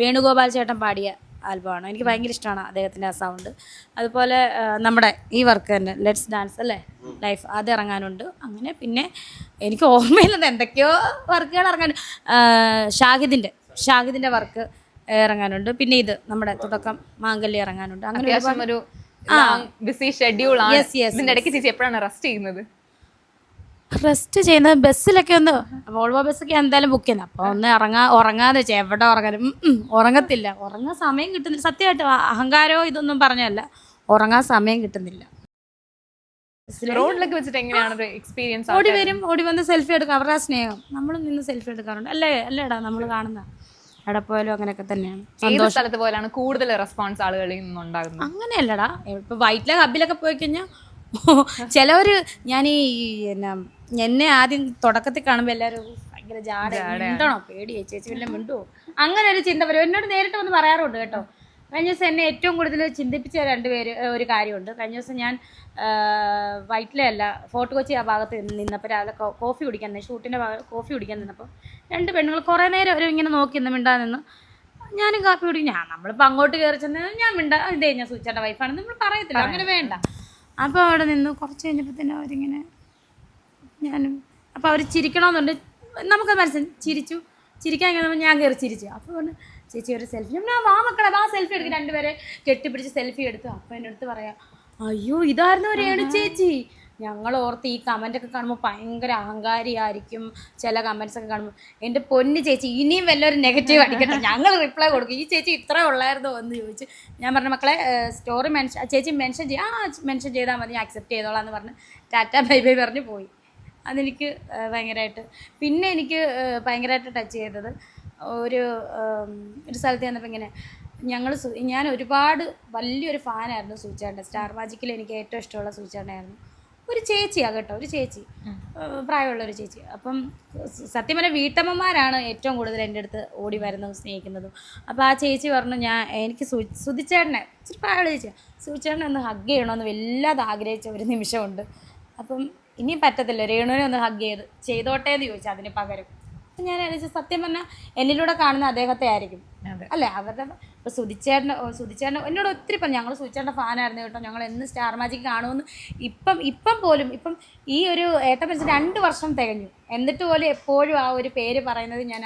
വേണുഗോപാൽ ചേട്ടൻ പാടിയ ആൽബമാണ്. എനിക്ക് ഭയങ്കര ഇഷ്ടമാണ് അദ്ദേഹത്തിന്റെ ആ സൗണ്ട് അതുപോലെ നമ്മുടെ ഈ വർക്ക് തന്നെ ലെറ്റ്സ് ഡാൻസ് അല്ലേ? ലൈഫ് അത് ഇറങ്ങാനുണ്ട്. അങ്ങനെ പിന്നെ എനിക്ക് ഓർമ്മയില്ലത് എന്തൊക്കെയോ വർക്കുകൾ ഇറങ്ങാൻ ഷാഹിദിന്റെ ഷാഹിദിന്റെ വർക്ക് ഇറങ്ങാനുണ്ട്. പിന്നെ ഇത് നമ്മുടെ തുടക്കം മാംഗല്യം ഇറങ്ങാനുണ്ട്. അങ്ങനെ ഒരു ബിസി ഷെഡ്യൂൾ ആണ്. ഇതിന്റെ ഇടയ്ക്ക് ചേച്ചി എപ്പോഴാണ് റെസ്റ്റ് ചെയ്യുന്നത്? റെസ്റ്റ് ചെയ്യുന്നത് ബസ്സിലൊക്കെ ഒന്ന് വോൾവോ ബസ്സൊക്കെ എന്തായാലും ബുക്ക് ചെയ്യുന്നത് അപ്പോൾ ഒന്ന് ഇറങ്ങാ ഉറങ്ങാതെ വെച്ചാൽ എവിടെ ഉറങ്ങാനും? ഉറങ്ങത്തില്ല. ഉറങ്ങാൻ സമയം കിട്ടുന്നില്ല. സത്യമായിട്ട് അഹങ്കാരോ അഹങ്കാരമോ ഇതൊന്നും പറഞ്ഞല്ല ഉറങ്ങാൻ സമയം കിട്ടുന്നില്ല. റോഡിലൊക്കെ വെച്ചിട്ട് എങ്ങനെയാണ് എക്സ്പീരിയൻസ് ഓടി വരും ഓടി വന്ന് സെൽഫി എടുക്കും. അവരുടെ സ്നേഹം. നമ്മൾ നിന്ന് സെൽഫി എടുക്കാറുണ്ട്. അല്ലേ അല്ലേടാ നമ്മൾ കാണുന്ന? എവിടെ പോയാലും അങ്ങനെയൊക്കെ തന്നെയാണ്. ഏത് സ്ഥലത്ത് പോലാണ് കൂടുതൽ റെസ്പോൺസ് ആളുകളിൽ നിന്നുണ്ടാകുന്നത് അങ്ങനെയല്ലടാ ഇപ്പൊ വൈറ്റിലെ ഹബിലൊക്കെ പോയി കഴിഞ്ഞാൽ ചിലവർ ഞാൻ ഈ എന്നാ എന്നെ ആദ്യം തുടക്കത്തിൽ കാണുമ്പോൾ എല്ലാവരും ഭയങ്കര ജാട മിണ്ടണോ? പേടി ചേച്ചി വല്ല മിണ്ടോ അങ്ങനെ ഒരു ചിന്ത വരും. എന്നോട് നേരിട്ട് വന്ന് പറയാറുണ്ട് കേട്ടോ. കഴിഞ്ഞ ദിവസം എന്നെ ഏറ്റവും കൂടുതൽ ചിന്തിപ്പിച്ച രണ്ടുപേര് ഒരു കാര്യമുണ്ട്. കഴിഞ്ഞ ദിവസം ഞാൻ വൈറ്റിലെ അല്ല ഫോർട്ട് കൊച്ചി ആ ഭാഗത്ത് നിന്നപ്പോൾ രാവിലെ കോഫി കുടിക്കാൻ നിന്ന്. ഷൂട്ടിന്റെ കോഫി കുടിക്കാൻ നിന്നപ്പോൾ രണ്ട് പെണ്ണുങ്ങൾ കുറേ നേരം അവർ ഇങ്ങനെ നോക്കി നിന്ന് മിണ്ടാതെ നിന്ന്. ഞാനും കാപ്പി കുടിക്കും. ഞാൻ നമ്മളിപ്പോൾ അങ്ങോട്ട് കയറി ചെന്ന് ഞാൻ മിണ്ടാ ഇതേ ഞാൻ സൂചിച്ചേട്ട വൈഫാണ് നമ്മൾ പറയത്തില്ല. അങ്ങനെ വേണ്ട. അപ്പോൾ അവിടെ നിന്ന് കുറച്ച് കഴിഞ്ഞപ്പോൾ തന്നെ അവരിങ്ങനെ ഞാനും. അപ്പോൾ അവർ ചിരിക്കണമെന്നുണ്ട് നമുക്ക് മനസ്സിൽ ചിരിച്ചു. ചിരിക്കാൻ കഴിഞ്ഞപ്പോൾ ഞാൻ കയറി ചിരിച്ചു. അപ്പോൾ പറഞ്ഞു ചേച്ചി ഒരു സെൽഫി. ഞാൻ വാ മക്കളെ വാ സെൽഫി എടുക്കും. രണ്ടുപേരെ കെട്ടിപ്പിടിച്ച് സെൽഫി എടുത്തു. അപ്പോൾ എന്റെ അടുത്ത് പറയാം അയ്യോ ഇതായിരുന്നു രേണു ചേച്ചി. ഞങ്ങൾ ഓർത്ത് ഈ കമന്റൊക്കെ കാണുമ്പോൾ ഭയങ്കര അഹങ്കാരിയായിരിക്കും ചില കമൻസ് ഒക്കെ കാണുമ്പോൾ എന്റെ പൊന്ന് ചേച്ചി ഇനിയും വല്ലൊരു നെഗറ്റീവ് അടിക്കട്ടെ. ഞങ്ങൾ റിപ്ലൈ കൊടുക്കും. ഈ ചേച്ചി ഇത്ര ഉള്ളായിരുന്നോ എന്ന് ചോദിച്ചു ഞാൻ പറഞ്ഞ മക്കളെ സ്റ്റോറി മെൻഷൻ ചേച്ചി മെൻഷൻ ചെയ്യാം ആ മെൻഷൻ ചെയ്താൽ മതി ഞാൻ അക്സെപ്റ്റ് ചെയ്തോളാം എന്ന് പറഞ്ഞ് ടാറ്റ ബൈ ബൈ പറഞ്ഞ് പോയി. അതെനിക്ക് ഭയങ്കരമായിട്ട് പിന്നെ എനിക്ക് ഭയങ്കരമായിട്ട് ടച്ച് ചെയ്തത് ഒരു ഒരു സ്ഥലത്ത് ചെന്നപ്പോൾ ഇങ്ങനെ ഞങ്ങൾ ഞാൻ ഒരുപാട് വലിയൊരു ഫാനായിരുന്നു സൂചാണ്ട സ്റ്റാർ മാജിക്കിൽ എനിക്ക് ഏറ്റവും ഇഷ്ടമുള്ള സൂചാണ്ടായിരുന്നു ഒരു ചേച്ചിയാണ് കേട്ടോ ഒരു ചേച്ചി. പ്രായമുള്ള ഒരു ചേച്ചി. അപ്പം സത്യം പറഞ്ഞാൽ വീട്ടമ്മമാരാണ് ഏറ്റവും കൂടുതൽ എന്റെ അടുത്ത് ഓടി വരുന്നതും സ്നേഹിക്കുന്നതും. അപ്പോൾ ആ ചേച്ചി പറഞ്ഞു ഞാൻ എനിക്ക് സു സുതിച്ചേട്ടനെ ഇച്ചിരി പ്രായമുള്ള ചേച്ചിയാണ് സുതിച്ചേട്ടനെ ഒന്ന് ഹഗ് ചെയ്യണമെന്ന് വല്ലാതെ ആഗ്രഹിച്ച ഒരു നിമിഷമുണ്ട്. അപ്പം ഇനിയും പറ്റത്തില്ല. രേണുവിനെ ഒന്ന് ഹഗ് ചെയ്ത് ചെയ്തോട്ടെ എന്ന് ചോദിച്ചു അതിന് പകരം. ഞാൻ ആലോചിച്ചു സത്യം പറഞ്ഞാൽ എന്നിലൂടെ കാണുന്ന അദ്ദേഹത്തെ ആയിരിക്കും. അല്ലെ? അവരുടെ ഇപ്പോൾ സുതിച്ചേട്ടന്റെ സുതിച്ചേട്ടൻ എന്നോട് ഒത്തിരി പറഞ്ഞു ഞങ്ങൾ സുതിച്ചേട്ടന്റെ ഫാനായിരുന്നു കേട്ടോ. ഞങ്ങൾ എന്ന് സ്റ്റാർ മാജിക് കാണുമെന്ന് ഇപ്പം ഇപ്പം പോലും ഇപ്പം ഈ ഒരു ഏട്ടപ്പൻസ് രണ്ട് വർഷം തികഞ്ഞു. എന്നിട്ട് പോലും എപ്പോഴും ആ ഒരു പേര് പറയുന്നത് ഞാൻ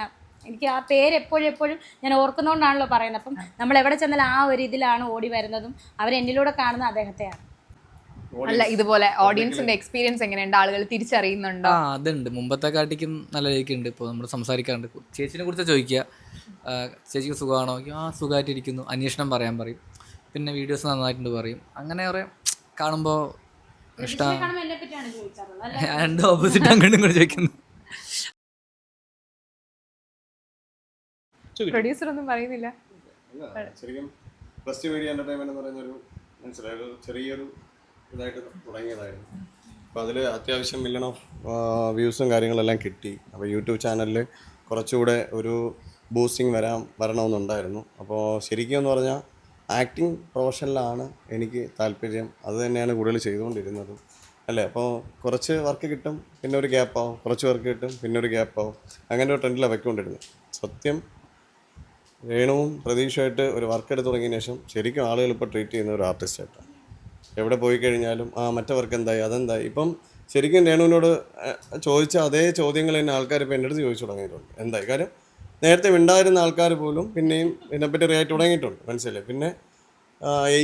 എനിക്ക് ആ പേര് എപ്പോഴും എപ്പോഴും ഞാൻ ഓർക്കുന്നതുകൊണ്ടാണല്ലോ പറയുന്നത്. അപ്പം നമ്മൾ എവിടെ ചെന്നാലും ആ ഒരു ഇതിലാണ് ഓടി വരുന്നതും അവരെന്നിലൂടെ കാണുന്ന അദ്ദേഹത്തെയാണ്. അല്ല ഇതുപോലെ ഓഡിയൻസിന്റെ എക്സ്പീരിയൻസ് എങ്ങനെയുണ്ട്? ആളുകൾ തിരിച്ചറിയുന്നുണ്ടോ? ആ അതുണ്ട്. മുമ്പത്തെ കാട്ടിക്കും നല്ല രീതിക്കുണ്ട്. ഇപ്പോൾ നമ്മൾ സംസാരിക്കാറുണ്ട്. ചേച്ചിനെ കുറിച്ച് ചോദിക്കുക ചേച്ചിക്ക് സുഖമാണോ? ആ സുഖമായിട്ടിരിക്കുന്നു അന്വേഷണം പറയാൻ പറയും. പിന്നെ വീഡിയോസ് നന്നായിട്ടുണ്ട് പറയും. അങ്ങനെ കുറേ കാണുമ്പോൾ ഇഷ്ടം. രണ്ട് ഓപ്പോസിറ്റ് അങ്ങോട്ടും ഇങ്ങോട്ടും ചോദിക്കുന്നു. പ്രൊഡ്യൂസർ ഒന്നും പറയുന്നില്ല. അല്ല, ശരിക്കും പ്ലസ് ടു മീഡിയ എന്റർടൈൻമെന്റ് എന്ന് പറയുന്ന ഒരു മനസ്സിലായ. ചെറിയൊരു ഇതായിട്ട് തുടങ്ങിയതായിരുന്നു. അപ്പോൾ അതിൽ അത്യാവശ്യം മില്യൺ ഓഫ് വ്യൂസും കാര്യങ്ങളെല്ലാം കിട്ടി. അപ്പോൾ യൂട്യൂബ് ചാനലിൽ കുറച്ചുകൂടെ ഒരു ബൂസ്റ്റിംഗ് വരാൻ വരണമെന്നുണ്ടായിരുന്നു. അപ്പോൾ ശരിക്കും എന്ന് പറഞ്ഞാൽ ആക്ടിങ് പ്രൊഫഷനിലാണ് എനിക്ക് താല്പര്യം. അത് തന്നെയാണ് കൂടുതൽ ചെയ്തുകൊണ്ടിരുന്നത്. അല്ലേ? അപ്പോൾ കുറച്ച് വർക്ക് കിട്ടും പിന്നെ ഒരു ഗ്യാപ്പ് ആവും. കുറച്ച് വർക്ക് കിട്ടും പിന്നെ ഒരു ഗ്യാപ്പ് ആവും. അങ്ങനെ ഒരു ട്രെൻഡിലാണ് വെക്കൊണ്ടിരുന്നത് സത്യം രേണുവും പ്രതീക്ഷയായിട്ട് ഒരു വർക്ക് എടുത്ത് തുടങ്ങിയതിന് ശേഷം ശരിക്കും ആളുകൾ ഇപ്പോൾ ട്രീറ്റ് ചെയ്യുന്ന ഒരു ആർട്ടിസ്റ്റായിട്ടാണ് എവിടെ പോയി കഴിഞ്ഞാലും ആ മറ്റവർക്ക് എന്തായി അതെന്തായി? ഇപ്പം ശരിക്കും രേണുവിനോട് ചോദിച്ച അതേ ചോദ്യങ്ങൾ തന്നെ ആൾക്കാർ ഇപ്പോൾ എന്റെ അടുത്ത് ചോദിച്ചു തുടങ്ങിയിട്ടുണ്ട്. എന്തായി? കാര്യം നേരത്തെ ഉണ്ടായിരുന്ന ആൾക്കാർ പോലും പിന്നെയും ഇതിനെപ്പറ്റി റിയാക്ട് തുടങ്ങിയിട്ടുണ്ട്. മനസ്സിലായി പിന്നെ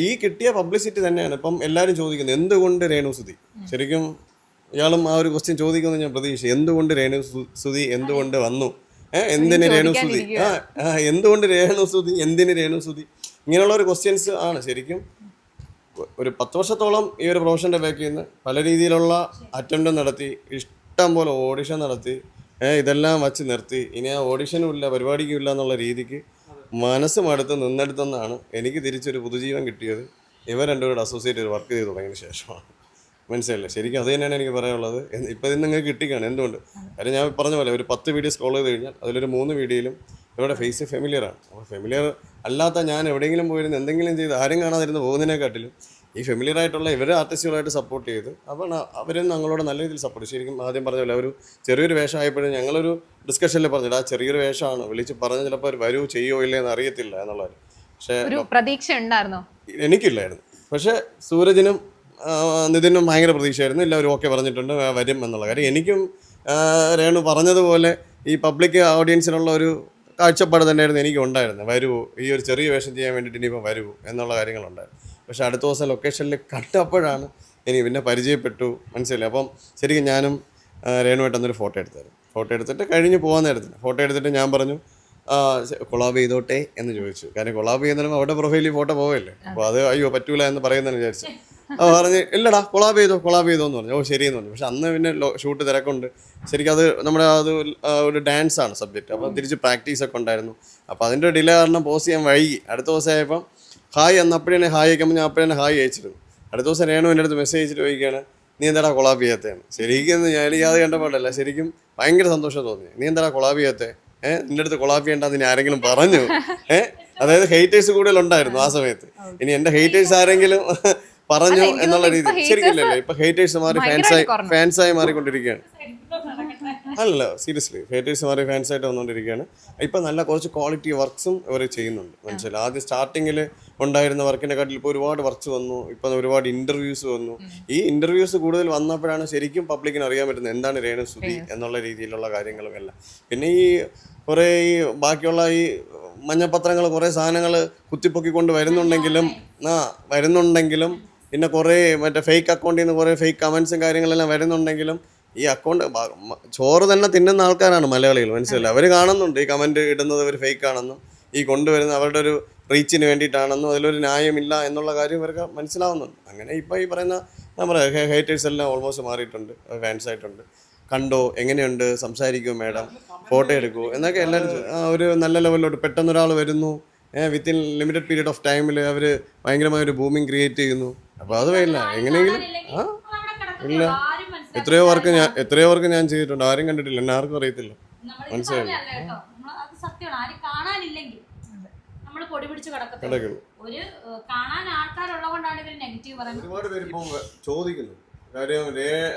ഈ കിട്ടിയ പബ്ലിസിറ്റി തന്നെയാണ് ഇപ്പം എല്ലാവരും ചോദിക്കുന്നത് എന്തുകൊണ്ട് രേണു സുധി? ശരിക്കും ഇയാളും ആ ഒരു ക്വസ്റ്റ്യൻ ചോദിക്കുമെന്ന് ഞാൻ പ്രതീക്ഷിച്ചു. എന്തുകൊണ്ട് രേണു സുതി എന്തുകൊണ്ട് വന്നു? ഏഹ് എന്തിന് രേണു സുധി? ആ എന്തുകൊണ്ട് രേണു സുധി? എന്തിന് രേണു സുധി? ഇങ്ങനെയുള്ള ഒരു ക്വസ്റ്റ്യൻസ് ആണ് ശരിക്കും ഒരു പത്ത് വർഷത്തോളം ഈ ഒരു പ്രൊഫഷന്റെ ബാക്കിൽ നിന്ന് പല രീതിയിലുള്ള അറ്റംപ്റ്റ് നടത്തി ഇഷ്ടം പോലെ ഓഡിഷൻ നടത്തി ഇതെല്ലാം വച്ച് നിർത്തി. ഇനി ആ ഓഡിഷനും ഇല്ല പരിപാടിക്കും ഇല്ല എന്നുള്ള രീതിക്ക് മനസ്സ് മടുത്ത് നിന്നെടുത്തെന്നാണ് എനിക്ക് തിരിച്ചൊരു പുതുജീവൻ കിട്ടിയത്. ഇവർ രണ്ടുപേരുടെ അസോസിയേറ്റ് ചെയ്ത് വർക്ക് ചെയ്ത് തുടങ്ങിയ ശേഷമാണ്. മനസ്സിലല്ലേ ശരിക്കും അത് തന്നെയാണ് എനിക്ക് പറയാനുള്ളത്. ഇപ്പം ഇത് നിങ്ങൾക്ക് കിട്ടിക്കാണ്? എന്തുകൊണ്ട്? കാര്യം ഞാൻ പറഞ്ഞ പോലെ ഒരു പത്ത് വീഡിയോ സ്ക്രോൾ ചെയ്ത് കഴിഞ്ഞാൽ അതിലൊരു മൂന്ന് വീഡിയോയിലും ഇവരുടെ ഫേസ് ഫെമിലിയറാണ് അപ്പോൾ ഫെമിലിയർ അല്ലാത്ത ഞാൻ എവിടെയെങ്കിലും പോയിരുന്ന് എന്തെങ്കിലും ചെയ്ത് ആരും കാണാതിരുന്ന് പോകുന്നതിനെക്കാട്ടിലും ഈ ഫെമിലിയർ ആയിട്ടുള്ള ഇവരെ ആർട്ടിസ്റ്റുകളായിട്ട് സപ്പോർട്ട് ചെയ്ത് അപ്പോൾ അവരും ഞങ്ങളോട് നല്ല രീതിയിൽ സപ്പോർട്ട് ശരിക്കും ആദ്യം പറഞ്ഞ പോലെ ഒരു ചെറിയൊരു വേഷം ആയപ്പോഴും ഞങ്ങളൊരു ഡിസ്കഷനിൽ പറഞ്ഞിട്ട് ആ ചെറിയൊരു വേഷമാണ് വിളിച്ച് പറഞ്ഞ് ചിലപ്പോൾ അവർ വരൂ ചെയ്യോ ഇല്ലേ എന്ന് അറിയത്തില്ല എന്നുള്ളത് പക്ഷേ ഒരു പ്രതീക്ഷ ഉണ്ടായിരുന്നോ? എനിക്കില്ലായിരുന്നു. പക്ഷേ സൂരജിനും നിതിനും ഭയങ്കര പ്രതീക്ഷയായിരുന്നു. എല്ലാവരും ഓക്കെ പറഞ്ഞിട്ടുണ്ട് വരും എന്നുള്ള കാര്യം. എനിക്കും രേണു പറഞ്ഞതുപോലെ ഈ പബ്ലിക് ഓഡിയൻസിനുള്ള ഒരു കാഴ്ചപ്പാട് തന്നെയായിരുന്നു എനിക്ക് ഉണ്ടായിരുന്നത് വരൂ ഈ ഒരു ചെറിയ വേഷം ചെയ്യാൻ വേണ്ടിയിട്ട് ഇനിയിപ്പോൾ വരൂ എന്നുള്ള കാര്യങ്ങളുണ്ടായിരുന്നു. പക്ഷെ അടുത്ത ദിവസം ലൊക്കേഷനിൽ കണ്ടപ്പോഴാണ് എനിക്ക് പിന്നെ പരിചയപ്പെട്ടു മനസ്സിലായി. അപ്പം ശരിക്കും ഞാനും ആ, ഒരു ഫോട്ടോ എടുത്തായിരുന്നു. ഫോട്ടോ എടുത്തിട്ട് കഴിഞ്ഞ് പോകാൻ നേരത്തിന്. ഫോട്ടോ എടുത്തിട്ട് ഞാൻ പറഞ്ഞു കൊളാബ് ചെയ്തോട്ടെ എന്ന് ചോദിച്ചു. കാരണം കൊളാബ് ചെയ്യുന്നതിനും അവിടെ പ്രൊഫൈലിൽ ഫോട്ടോ പോവല്ലേ? അപ്പോൾ അത് അയ്യോ പറ്റൂല എന്ന് പറയുന്നതെന്ന് വിചാരിച്ചു. പറഞ്ഞ് ഇല്ലടാ കൊളാബ് ചെയ്തോ കൊളാബ് ചെയ്തോ എന്ന് പറഞ്ഞു. ഓ ശരിയെന്ന് പറഞ്ഞു. പക്ഷെ അന്ന് പിന്നെ ഷൂട്ട് തിരക്കുണ്ട്. ശരിക്കും അത് നമ്മുടെ അത് ഒരു ഡാൻസ് ആണ് സബ്ജക്റ്റ് അപ്പോൾ തിരിച്ച് പ്രാക്ടീസ് ഒക്കെ ഉണ്ടായിരുന്നു. അപ്പോൾ അതിന്റെ ഡിലേ കാരണം പോസ്റ്റ് ചെയ്യാൻ വൈകി. അടുത്ത ദിവസം ആയപ്പം ഹായ് അന്ന് അപ്പോഴേ ഹായ് അയക്കുമ്പോൾ ഞാൻ അപ്പോഴേ ഹായ് അയച്ചിരുന്നു അടുത്ത ദിവസം രേണു എന്റെ അടുത്ത് മെസ്സേജ് അയച്ചിട്ട് ചോദിക്കുകയാണ് നീ എന്താടാ കൊളാബ് ചെയ്യാത്തതാണ് ശരിക്കും ഞാൻ എനിക്ക് അത് കണ്ടപ്പോഴല്ല ശരിക്കും ഭയങ്കര സന്തോഷം തോന്നി. നീ എന്താടാ കൊളാബ് ചെയ്യാത്തേ ഏഹ് നിന്റെ അടുത്ത് കൊളാബ് ചെയ്യേണ്ട നീ ആരെങ്കിലും പറഞ്ഞു. ഏഹ് അതായത് ഹെയ്റ്റേഴ്സ് കൂടുതൽ ഉണ്ടായിരുന്നു ആ സമയത്ത്. ഇനി എന്റെ ഹെയ്റ്റേഴ്സ് ആരെങ്കിലും പറഞ്ഞു എന്നുള്ള രീതി ശരിക്കില്ലല്ലേ? ഇപ്പൊ ഹേറ്റേഴ്സ് മാറി ഫാൻസായി. ഫാൻസായി മാറിക്കൊണ്ടിരിക്കുകയാണ്. അല്ല സീരിയസ്ലി ഹേറ്റേഴ്സ് മാറി ഫാൻസായിട്ട് വന്നുകൊണ്ടിരിക്കുകയാണ്. ഇപ്പം നല്ല കുറച്ച് ക്വാളിറ്റി വർക്ക്സും ഇവർ ചെയ്യുന്നുണ്ട്. മനസ്സിലായി? ആദ്യം സ്റ്റാർട്ടിങ്ങിൽ ഉണ്ടായിരുന്ന വർക്കിനെ കാട്ടിൽ ഇപ്പോൾ ഒരുപാട് വർക്ക്സ് വന്നു. ഇപ്പം ഒരുപാട് ഇന്റർവ്യൂസ് വന്നു. ഈ ഇന്റർവ്യൂസ് കൂടുതൽ വന്നപ്പോഴാണ് ശരിക്കും പബ്ലിക്കിന് അറിയാൻ പറ്റുന്നത് എന്താണ് രേണു സുധി എന്നുള്ള രീതിയിലുള്ള കാര്യങ്ങളും എല്ലാം. പിന്നെ ഈ കുറേ ഈ ബാക്കിയുള്ള ഈ മഞ്ഞപ്പത്രങ്ങൾ കുറേ സാധനങ്ങൾ കുത്തിപ്പൊക്കിക്കൊണ്ട് വരുന്നുണ്ടെങ്കിലും ആ വരുന്നുണ്ടെങ്കിലും പിന്നെ കുറേ മറ്റേ ഫേക്ക് അക്കൗണ്ടിൽ നിന്ന് കുറേ ഫേക്ക് കമൻസും കാര്യങ്ങളെല്ലാം വരുന്നുണ്ടെങ്കിലും ഈ അക്കൗണ്ട് ചോറ് തന്നെ തിന്നുന്ന ആൾക്കാരാണ് മലയാളികൾ മനസ്സിലായില്ല? അവർ കാണുന്നുണ്ട് ഈ കമന്റ് ഇടുന്നത് ഒരു ഫേക്ക് ആണെന്നും ഈ കൊണ്ടുവരുന്ന അവരുടെ ഒരു റീച്ചിന് വേണ്ടിയിട്ടാണെന്നും അതിലൊരു ന്യായമില്ല എന്നുള്ള കാര്യം ഇവർക്ക് മനസ്സിലാവുന്നുണ്ട്. അങ്ങനെ ഇപ്പോൾ ഈ പറയുന്ന നമ്മുടെ ഹേറ്റേഴ്സ് എല്ലാം ഓൾമോസ്റ്റ് മാറിയിട്ടുണ്ട് ഫാൻസ് ആയിട്ടുണ്ട്. കണ്ടോ എങ്ങനെയുണ്ട്? സംസാരിക്കുമോ മാഡം ഫോട്ടോ എടുക്കൂ. എന്നൊക്കെ എല്ലാവരും ഒരു നല്ല ലെവലിലോട്ട് പെട്ടെന്ന് ഒരാൾ വരുന്നു വിത്തിൻ ലിമിറ്റഡ് പീരീഡ് ഓഫ് ടൈമിൽ അവർ ഭയങ്കരമായ ഒരു ബൂമിങ് ക്രിയേറ്റ് ചെയ്യുന്നു. അപ്പോൾ അത് വേണ്ട എങ്ങനെയെങ്കിലും ആ? ഇല്ല. എത്രയോ വർക്ക് ഞാൻ എത്രയോ വർക്ക് ഞാൻ ചെയ്തിട്ടുണ്ട്. ആരും കണ്ടിട്ടില്ല. എന്നെ ആർക്കും അറിയത്തില്ല മനസ്സിലായില്ല? അത് സത്യമാണ്. ആരും കാണാനില്ലെങ്കിൽ നമ്മൾ പൊടി പിടിച്ച് കിടക്കത്തില്ല? ഒരു ഏഹ്, കാണാൻ ആൾക്കാരുള്ളതുകൊണ്ടാണ് ഇവർ നെഗറ്റീവ് പറയുന്നത്. ഒരുപാട് പേര് ഇപ്പോൾ ചോദിക്കുന്നു. കാര്യം രേ-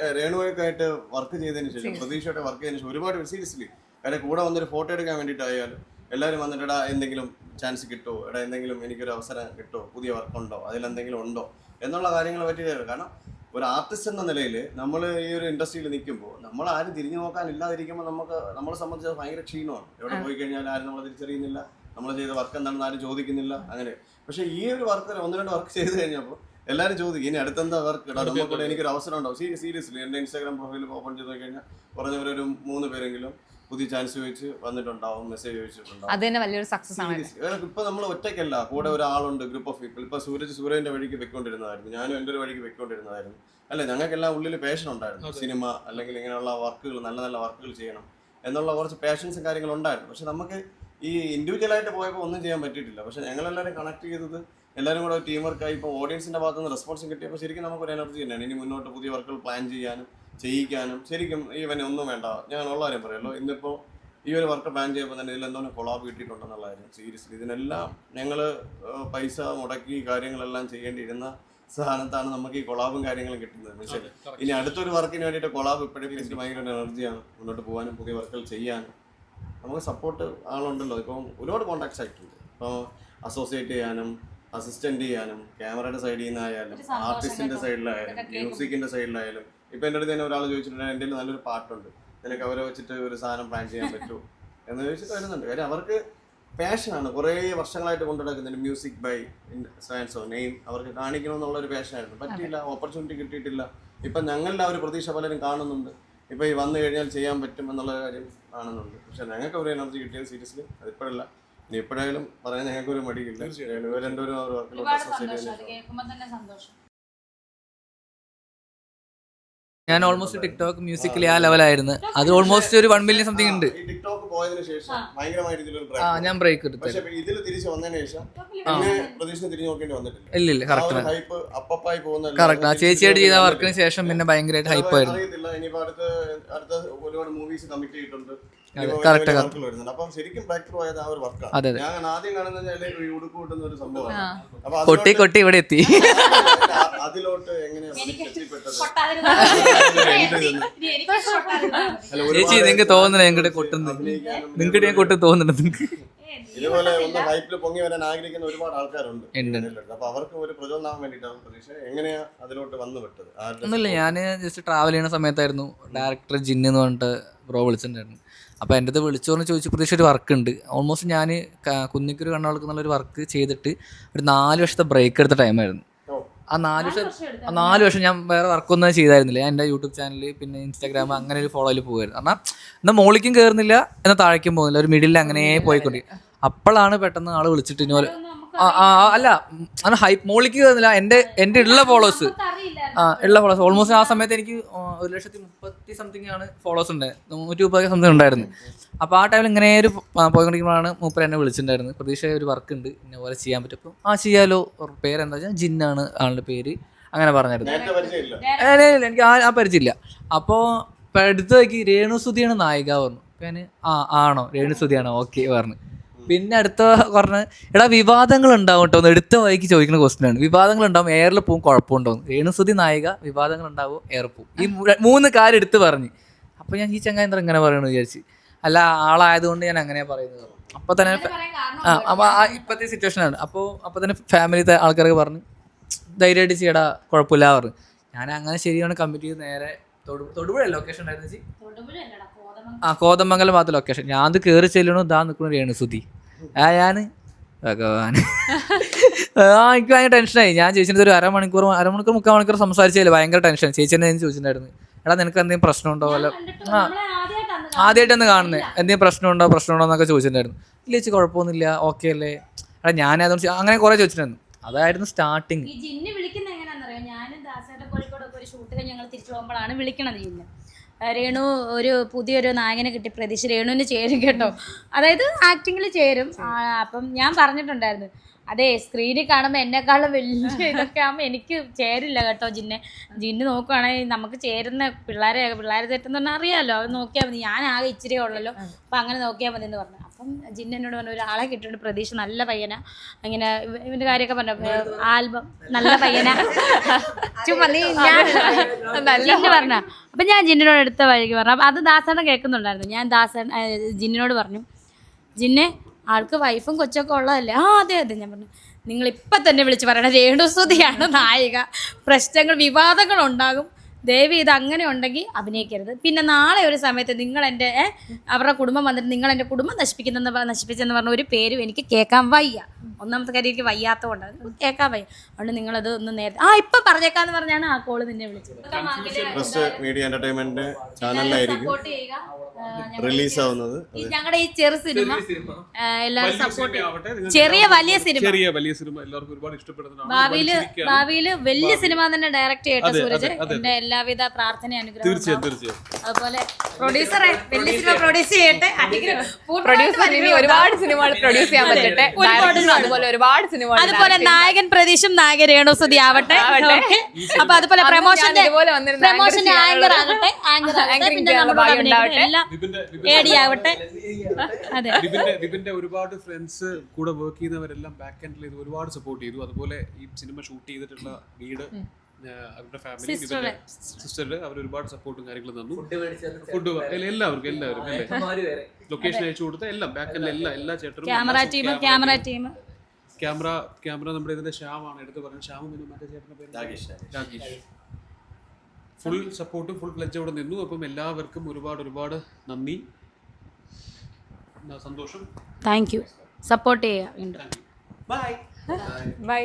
വർക്ക് ചെയ്തതിന് ശേഷം പ്രതീക്ഷയായിട്ട് വർക്ക് ചെയ്തതിന് ശേഷം ഒരുപാട് സീരിയസ്ലി കാര്യം കൂടെ വന്നൊരു ഫോട്ടോ എടുക്കാൻ വേണ്ടിയിട്ടായാലും എല്ലാവരും വന്നിട്ട് എടാ എന്തെങ്കിലും ചാൻസ് കിട്ടുമോ എടാ എന്തെങ്കിലും എനിക്കൊരു അവസരം കിട്ടുമോ പുതിയ വർക്ക് ഉണ്ടോ? അതിലെന്തെങ്കിലും ഉണ്ടോ? എന്നുള്ള കാര്യങ്ങളെ പറ്റി കാരണം ഒരു ആർട്ടിസ്റ്റ് എന്ന നിലയിൽ നമ്മൾ ഈ ഒരു ഇൻഡസ്ട്രിയിൽ നിൽക്കുമ്പോൾ നമ്മൾ ആരും തിരിഞ്ഞു നോക്കാൻ ഇല്ലാതിരിക്കുമ്പോൾ നമുക്ക് നമ്മളെ സംബന്ധിച്ച് ഭയങ്കര ക്ഷീണമാണ്. എവിടെ പോയി കഴിഞ്ഞാൽ ആരും നമ്മളെ തിരിച്ചറിയുന്നില്ല. നമ്മൾ ചെയ്ത വർക്ക് എന്താണെന്ന് ആരും ചോദിക്കുന്നില്ല. അങ്ങനെ. പക്ഷേ ഈ ഒരു വർക്ക് ഒന്ന് രണ്ട് വർക്ക് ചെയ്ത് കഴിഞ്ഞപ്പോൾ എല്ലാവരും ചോദിക്കും ഇനി അടുത്തെന്താ വർക്ക് ഇടാം നമുക്കൂടെ എനിക്കൊരു അവസരം ഉണ്ടാവും. സീരിയസ്ലി എന്റെ ഇൻസ്റ്റാഗ്രാം പ്രൊഫൈൽ ഓപ്പൺ ചെയ്ത് കഴിഞ്ഞാൽ കുറഞ്ഞവരൊരു മൂന്ന് പേരെങ്കിലും പുതിയ ചാൻസ് ചോദിച്ച് വന്നിട്ടുണ്ടാവും മെസ്സേജ് ചോദിച്ചിട്ടുണ്ടാവും. അത് തന്നെ വലിയൊരു സക്സസ് ആണ് ഇപ്പൊ നമ്മൾ ഒറ്റയ്ക്കല്ല കൂടെ ഒരാളുണ്ട് ഗ്രൂപ്പ് ഓഫ് പീപ്പിൾ ഇപ്പൊ സൂരജ് സൂര്യന്റെ വഴിക്ക് വെക്കൊണ്ടിരുന്നതായിരുന്നു ഞാനും എന്റെ ഒരു വഴിക്ക് വെക്കൊണ്ടിരുന്നതായിരുന്നു അല്ലെ? ഞങ്ങൾക്കെല്ലാം ഉള്ളിൽ പേഷൻ ഉണ്ടായിരുന്നു. സിനിമ അല്ലെങ്കിൽ ഇങ്ങനെയുള്ള വർക്കുകൾ നല്ല നല്ല വർക്കുകൾ ചെയ്യണം എന്നുള്ള കുറച്ച് പാഷൻസും കാര്യങ്ങളും ഉണ്ടായിരുന്നു. പക്ഷെ നമുക്ക് ഈ ഇൻഡിവിജ്വൽ ആയിട്ട് പോയപ്പോൾ ഒന്നും ചെയ്യാൻ പറ്റിയിട്ടില്ല. പക്ഷെ ഞങ്ങളെല്ലാവരും കണക്ട് ചെയ്തത് എല്ലാവരും കൂടെ ടീം വർക്കായി ഇപ്പോൾ ഓഡിയൻസിന്റെ ഭാഗത്തുനിന്ന് റെസ്പോൺസും കിട്ടിയപ്പോൾ ശരിക്കും നമുക്കൊരു എനർജി തന്നെയാണ്. ഇനി മുന്നോട്ട് പുതിയ വർക്കുകൾ പ്ലാൻ ചെയ്യാനും ചെയ്യിക്കാനും ശരിക്കും ഈവൻ ഒന്നും വേണ്ട. ഞാൻ ഉള്ള കാര്യം പറയുമല്ലോ ഇന്നിപ്പോൾ ഈ ഒരു വർക്ക് ബാൻ ചെയ്യുമ്പോൾ തന്നെ ഇതിൽ എന്തോ കൊളാബ് കിട്ടിയിട്ടുണ്ടെന്നുള്ള കാര്യം സീരിയസ്ലി ഇതിനെല്ലാം ഞങ്ങൾ പൈസ മുടക്കി കാര്യങ്ങളെല്ലാം ചെയ്യേണ്ടിയിരുന്ന സ്ഥാനത്താണ് നമുക്ക് ഈ കൊളാബും കാര്യങ്ങളും കിട്ടുന്നത്. മനസ്സിലായി ഇനി അടുത്തൊരു വർക്കിന് വേണ്ടിയിട്ട് കൊളാബ് ഇപ്പോഴും എനിക്ക് ഭയങ്കര എനർജിയാണ് മുന്നോട്ട് പോകാനും പുതിയ വർക്കുകൾ ചെയ്യാനും. നമുക്ക് സപ്പോർട്ട് ആളുണ്ടല്ലോ. ഇപ്പം ഒരുപാട് കോൺടാക്ട്സ് ആയിട്ടുണ്ട്. ഇപ്പോൾ അസോസിയേറ്റ് ചെയ്യാനും അസിസ്റ്റന്റ് ചെയ്യാനും ക്യാമറയുടെ സൈഡിൽ നിന്നായാലും ആർട്ടിസ്റ്റിന്റെ സൈഡിലായാലും മ്യൂസിക്കിന്റെ സൈഡിലായാലും ഇപ്പൊ എന്റെ അടുത്ത് തന്നെ ഒരാൾ ചോദിച്ചിട്ടുണ്ട് എന്റെ നല്ലൊരു പാട്ടുണ്ട്. നിനക്ക് അവരെ വെച്ചിട്ട് ഒരു സാധനം പ്ലാൻ ചെയ്യാൻ പറ്റുമോ എന്ന് ചോദിച്ചിട്ട് വരുന്നുണ്ട്. കാര്യം അവർക്ക് പാഷനാണ് കുറേ വർഷങ്ങളായിട്ട് കൊണ്ടു നടക്കുന്നുണ്ട് മ്യൂസിക് ബൈ സയൻസോ നെയിം അവർക്ക് കാണിക്കണം എന്നുള്ള ഒരു പാഷനായിരുന്നു പറ്റിയില്ല. ഓപ്പർച്യൂണിറ്റി കിട്ടിയിട്ടില്ല. ഇപ്പം ഞങ്ങളുടെ ആ ഒരു പ്രതീക്ഷ പലരും കാണുന്നുണ്ട്. ഇപ്പം ഈ വന്നു കഴിഞ്ഞാൽ ചെയ്യാൻ പറ്റും എന്നുള്ള കാര്യം കാണുന്നുണ്ട്. പക്ഷെ ഞങ്ങൾക്ക് ഒരു എനർജി കിട്ടിയത് സീരിയസ്ലി അതിപ്പോഴല്ല. ഇനി എപ്പോഴായാലും പറയാൻ ഞങ്ങൾക്ക് ഒരു മടിയില്ല രണ്ടുപേരും വർക്കിലോട്ട് ഞാൻ ഓൾമോസ്റ്റ് ടിക്ടോക്ക് മ്യൂസിക്കലി ആ ലെവലായിരുന്നു അത് ഓൾമോസ്റ്റ് ഒരു വൺ മില്യൺ സംതിങ് ഉണ്ട്. ഈ ടിക്ടോക്ക് പോയതിനു ശേഷം ആ ഞാൻ ബ്രേക്ക് എടുത്തു. പക്ഷെ ഇതിൽ തിരിച്ചു വന്നതിന് ശേഷം പിന്നെ പ്രതീക്ഷ തിരിഞ്ഞു നോക്കേണ്ടി വന്നിട്ടില്ല. ഇല്ല ഇല്ല കറക്റ്റ് ഹൈപ്പ് അപ്പപ്പായി പോകുന്ന കറക്റ്റ് ആ ചേച്ചിയായിട്ട് ചെയ്ത വർക്കിന് ശേഷം പിന്നെ ഭയങ്കരമായിട്ട് ഹൈപ്പ് ആയിരുന്നു. അറിയത്തില്ല. ഇനിയിപ്പോ അടുത്ത അടുത്ത ഒരുപാട് മൂവീസ് കമ്മിറ്റ് ചെയ്തിട്ടുണ്ട്. അതെ, ഇനിയിപ്പോ correct, വലിയ correct. വർക്കുകൾ വരുന്നുണ്ട്. അപ്പം ശരിക്കും ബ്രേക്ക് ത്രൂ ആയത് ആ ഒരു വർക്കാണ് അതെ, അതെ. ഞാൻ ആദ്യം കാണുന്നത് ഈ ഉടുക്ക് കൂട്ടുന്ന ഒരു സംഭവമാണ്. അപ്പൊ കൊട്ടി കൊട്ടി ഇവിടെ എത്തി. അതിലോട്ട് ചേച്ചി നിങ്ങക്ക് തോന്നണേ ഞങ്ങളുടെ നിങ്ങടെ അഭിനയിക്കാനും നിങ്ങൾക്ക് ഞാൻ കൊട്ട് തോന്നണ നിങ്ങക്ക്. ഇതുപോലെ ഒന്ന് ഹൈപ്പിൽ പൊങ്ങി വരാൻ ആഗ്രഹിക്കുന്ന ഒരുപാട് ആൾക്കാരുണ്ട്. അപ്പൊ അവർക്ക് ഒരു പ്രചോദനം വേണ്ടിട്ടാണ് പ്രതീക്ഷ. എങ്ങനെയാ അതിലോട്ട് വന്നു വിട്ടത് ഒന്നുമില്ല ഞാൻ ജസ്റ്റ് ട്രാവൽ ചെയ്യുന്ന സമയത്തായിരുന്നു. ഡയറക്ടർ ജിന്ന് എന്ന് പറഞ്ഞിട്ട് ബ്രോ വിളിച്ചിട്ടുണ്ടായിരുന്നു. അപ്പോൾ എന്റെ അത് വിളിച്ചോന്ന് ചോദിച്ചു പ്രതീക്ഷ ഒരു വർക്ക് ഉണ്ട്. ഓൾമോസ്റ്റ് ഞാൻ കുന്നിക്കൊരു കണ്ണവൾക്ക് എന്നുള്ളൊരു വർക്ക് ചെയ്തിട്ട് ഒരു നാല് വർഷത്തെ ബ്രേക്ക് എടുത്ത ടൈമായിരുന്നു. ആ നാല് വർഷം ആ നാല് വർഷം ഞാൻ വേറെ വർക്കൊന്നും ചെയ്തായിരുന്നില്ല. ഞാൻ എന്റെ യൂട്യൂബ് ചാനൽ പിന്നെ ഇൻസ്റ്റാഗ്രാം അങ്ങനെ ഒരു ഫോളോയിൽ പോകുമായിരുന്നു കാരണം എന്നാൽ മോളിക്കും കയറുന്നില്ല എന്നാൽ താഴേക്കും പോകുന്നില്ല. ഒരു മിഡിലിൽ അങ്ങനെ പോയിക്കൊണ്ടിരിക്കും. അപ്പോഴാണ് പെട്ടെന്ന് ആൾ വിളിച്ചിട്ട് ഇനി അല്ല അത് ഹൈപ്പ് മോളിക്ക് കയറുന്നില്ല എന്റെ എന്റെ ഉള്ള ഫോളോവേഴ്സ് ആ ഉള്ള ഫോളോസ് ഓൾമോസ്റ്റ് ആ സമയത്ത് എനിക്ക് ഒരു ലക്ഷത്തി മുപ്പത്തി സംതിങ് ആണ് ഫോളോസ് ഉണ്ട്. നൂറ്റി മുപ്പത് സംതിങ് ഉണ്ടായിരുന്നു. അപ്പോൾ ആ ടൈമിൽ ഇങ്ങനെ ഒരു പോയിക്കൊണ്ടിരിക്കുമ്പോഴാണ് മൂപ്പർ എന്നെ വിളിച്ചിട്ടുണ്ടായിരുന്നത്. പ്രതീക്ഷ ഒരു വർക്ക് ഉണ്ട്. ഇന്ന പോലെ ചെയ്യാൻ പറ്റും. അപ്പോൾ ആ ചെയ്യാലോ. പേരെന്താ വെച്ചാൽ ജിന്നാണ് ആളുടെ പേര്. അങ്ങനെ പറഞ്ഞിരുന്നു. എനിക്ക് ആ പരിചയമില്ല. അപ്പോൾ എടുത്ത് നോക്കി രേണുസുതിയാണ് നായിക പറഞ്ഞു ഞാൻ ആ ആണോ? രേണുസുതിയാണോ ഓക്കെ പറഞ്ഞു. പിന്നെ അടുത്ത പറഞ്ഞ എടാ വിവാദങ്ങൾ ഉണ്ടാവും കേട്ടോ. എന്ന് എടുത്ത വഴിക്ക് ചോദിക്കുന്ന ക്വസ്റ്റ്യൻ ആണ്. വിവാദങ്ങൾ ഉണ്ടാവും എയറിൽ പോകും കുഴപ്പമുണ്ടോ രേണുസുതി നായിക വിവാദങ്ങൾ ഉണ്ടാവും എയർ പോവും. ഈ മൂന്ന് കാര്യം എടുത്ത് പറഞ്ഞ്. അപ്പോൾ ഞാൻ ഈ ചങ്ങായി എന്താ ഇങ്ങനെ പറയണമെന്ന് വിചാരിച്ച്. അല്ല ആളായതുകൊണ്ട് ഞാൻ അങ്ങനെ പറയുന്നത്. അപ്പോൾ തന്നെ ആ അപ്പോൾ ആ ഇപ്പോഴത്തെ സിറ്റുവേഷനാണ് അപ്പോൾ അപ്പോൾ തന്നെ ഫാമിലിത്തെ ആൾക്കാരൊക്കെ പറഞ്ഞ് ധൈര്യമായിട്ട് ചെയ്യടാ കുഴപ്പമില്ല പറഞ്ഞു. ഞാൻ അങ്ങനെ ശരിയാണ് കമ്മിറ്റ് ചെയ്ത് നേരെ തൊടുപുഴ ലൊക്കേഷൻ ഉണ്ടായിരുന്നു ചേച്ചി? ആ കോതമംഗലം ഭാഗത്ത് ലൊക്കേഷൻ ഞാൻ അത് കയറി ചെല്ലണു ഇതാ നിൽക്കണു രേണുസുതി ആ ഞാൻ ഭഗവാൻ. ആ എനിക്ക് ഭയങ്കര ടെൻഷനായി ഞാൻ ചേച്ചിന്റെ ഒരു അരമണിക്കൂർ അരമണിക്കൂർ മുക്കാൽ മണിക്കൂർ സംസാരിച്ചില്ല ഭയങ്കര ടെൻഷൻ ചേച്ചി എന്നെ ചോദിച്ചിട്ടുണ്ടായിരുന്നു. എടാ നിനക്ക് എന്തെങ്കിലും പ്രശ്നമുണ്ടോ? വല്ല ആ. ആദ്യമായിട്ടാണ് കാണുന്നത്. എന്തെങ്കിലും പ്രശ്നമുണ്ടോ പ്രശ്നമുണ്ടോ എന്നൊക്കെ ചോദിച്ചിട്ടുണ്ടായിരുന്നു. ഇല്ല ചേച്ചി കുഴപ്പമൊന്നുമില്ല. ഓക്കെ അല്ലേ? എടാ ഞാൻ അതുകൊണ്ട് അങ്ങനെ കുറേ ചോദിച്ചിട്ടുണ്ടായിരുന്നു. അതായിരുന്നു സ്റ്റാർട്ടിങ് ഈ ജിന്ന് വിളിക്കുന്ന എങ്ങനെയാണെന്നറിയോ ഞാനും ദാസേട്ട ഷൂട്ടിൽ ഞങ്ങൾ തിരിച്ചു പോകുമ്പോഴാണ് വിളിക്കണത് ജിന്ന് രേണു ഒരു പുതിയൊരു നായകനെ കിട്ടി പ്രതീക്ഷ രേണുവിന് ചേരും കേട്ടോ. അതായത് ആക്ടിങ്ങിൽ ചേരും. അപ്പം ഞാൻ പറഞ്ഞിട്ടുണ്ടായിരുന്നു. അതെ സ്ക്രീനിൽ കാണുമ്പോൾ എന്നെക്കാളും വലിയ ഇതൊക്കെ ആകുമ്പോൾ എനിക്ക് ചേരില്ല കേട്ടോ ജിന്നെ. ജിന്ന് നോക്കുവാണെങ്കിൽ നമുക്ക് ചേരുന്ന പിള്ളേരെ പിള്ളേരെ തെറ്റെന്ന് പറഞ്ഞാൽ അറിയാമല്ലോ അത് നോക്കിയാൽ മതി. ഞാൻ ആകെ ഇച്ചിരി ഉള്ളല്ലോ അപ്പം അങ്ങനെ നോക്കിയാൽ മതി എന്ന് പറഞ്ഞു. അപ്പം ജിന്ന എന്നോട് പറഞ്ഞു ഒരാളെ കിട്ടിയിട്ട് പ്രതീക്ഷ നല്ല പയ്യനാ. അങ്ങനെ ഇവന്റെ ഇവന്റെ കാര്യമൊക്കെ പറഞ്ഞു. ആൽബം നല്ല പയ്യനാ. ചുമ്മാ നീ ഞാൻ ജിന്ന് പറഞ്ഞ അപ്പം ഞാൻ ജിന്നിനോട് എടുത്ത വഴിക്ക് പറഞ്ഞു. അപ്പം അത് ദാസേട്ടൻ കേൾക്കുന്നുണ്ടായിരുന്നു. ഞാൻ ദാസേട്ടൻ ആ, ജിന്നിനോട് പറഞ്ഞു ജിന്നെ ആൾക്ക് വൈഫും കൊച്ചൊക്കെ ഉള്ളതല്ലേ? ആ അതെ അതെ ഞാൻ പറഞ്ഞു. നിങ്ങൾ ഇപ്പം തന്നെ വിളിച്ചു പറയണ. രേണുസുതിയാണ് നായിക. പ്രശ്നങ്ങൾ വിവാദങ്ങൾ ഉണ്ടാകും. ദേവി ഇത് അങ്ങനെ ഉണ്ടെങ്കിൽ അഭിനയിക്കരുത്. പിന്നെ നാളെ ഒരു സമയത്ത് നിങ്ങൾ എന്റെ അവരുടെ കുടുംബം വന്നിട്ട് നിങ്ങൾ എന്റെ കുടുംബം നശിപ്പിക്കുന്നെന്ന് നശിപ്പിച്ചെന്ന് പറഞ്ഞ ഒരു പേരും എനിക്ക് കേൾക്കാൻ വയ്യ. ഒന്നാമത്തെ കാര്യം എനിക്ക് വയ്യാത്തതുകൊണ്ട്. അത് കേൾക്കാൻ വയ്യ. അതുകൊണ്ട് നിങ്ങളത് ഒന്ന് നേരത്തെ ആ ഇപ്പം പറഞ്ഞേക്കാന്ന് പറഞ്ഞാണ് ആ കോൾ നിന്നെ വിളിച്ചത്. മീഡിയ എന്റർടൈൻമെന്റ് ചാനലിലായിരിക്കും റിലീസ് ആവുന്നത്. ഞങ്ങളുടെ ഈ ചെറു സിനിമ എല്ലാവരും സപ്പോർട്ട് ചെറിയ വലിയ സിനിമ. ചെറിയ വലിയ സിനിമ. എല്ലാവർക്കും ഒരുപാട് ഇഷ്ടപ്പെടുന്നതാണ് ഭാവിയിൽ. ഭാവിയിൽ വലിയ സിനിമ തന്നെ ഡയറക്റ്റ് ചെയ്യട്ടെ സൂരജ്. എന്റെ എല്ലാവിധ പ്രാർത്ഥന അനുഗ്രഹം തീർച്ചയായും തീർച്ചയായും. അതുപോലെ പ്രൊഡ്യൂസറെ വലിയ സിനിമ പ്രൊഡ്യൂസ് ചെയ്യട്ടെ. പ്രൊഡ്യൂസർ ഇനി ഒരുപാട് സിനിമകൾ പ്രൊഡ്യൂസ് ചെയ്യാൻ പറ്റട്ടെ. അതുപോലെ ഒരുപാട് സിനിമകൾ അതുപോലെ നായകൻ പ്രതീഷും നായകൻ രേണുസുതി ആവട്ടെ. അപ്പൊ അതുപോലെ ഞാൻ പ്രമോഷന്റെ ആങ്കർ ആകട്ടെ. ആങ്കർ ആകട്ടെ. പിന്നെ ഉണ്ടാവട്ടെ. എല്ലാം ഏടി ആവട്ടെ. അതെ. വിപിന്റെ ഒരുപാട് ഫ്രണ്ട്സ് കൂടെ വർക്ക് ചെയ്യുന്നവരെല്ലാം ബാക്ക് എൻഡിൽ ഇത് ഒരുപാട് സപ്പോർട്ട് ചെയ്തു. അതുപോലെ ഈ സിനിമ ഷൂട്ട് ചെയ്തിട്ടുള്ള വീട് അവരുടെ ഫാമിലി സിസ്റ്ററിൽ സിസ്റ്റർ അവർ ഒരുപാട് സപ്പോർട്ടും കാര്യങ്ങളും തന്നു. ഫുഡ് എല്ലാവർക്കും എല്ലാവരും അല്ലേ? ലൊക്കേഷൻ അയച്ചു കൊടുത്ത എല്ലാം ബാക്ക് എല്ലാ എല്ലാ ചേട്ടനും camera team camera team camera camera നമ്മുടെ ഇതിന്റെ ശ്യാമാണ് എടുത്ത് പറഞ്ഞത് ശ്യാമും പിന്നെ മറ്റേ ചേട്ടന്റെ പേര് രാകേഷ്. ഫുൾ സപ്പോർട്ടും ഫുൾ പ്ലജ് അവിടെ നിന്നു. അപ്പം എല്ലാവർക്കും ഒരുപാട് ഒരുപാട് നന്ദി. സന്തോഷം. താങ്ക് യു സപ്പോർട്ട് ചെയ്യുക ബൈ ബൈ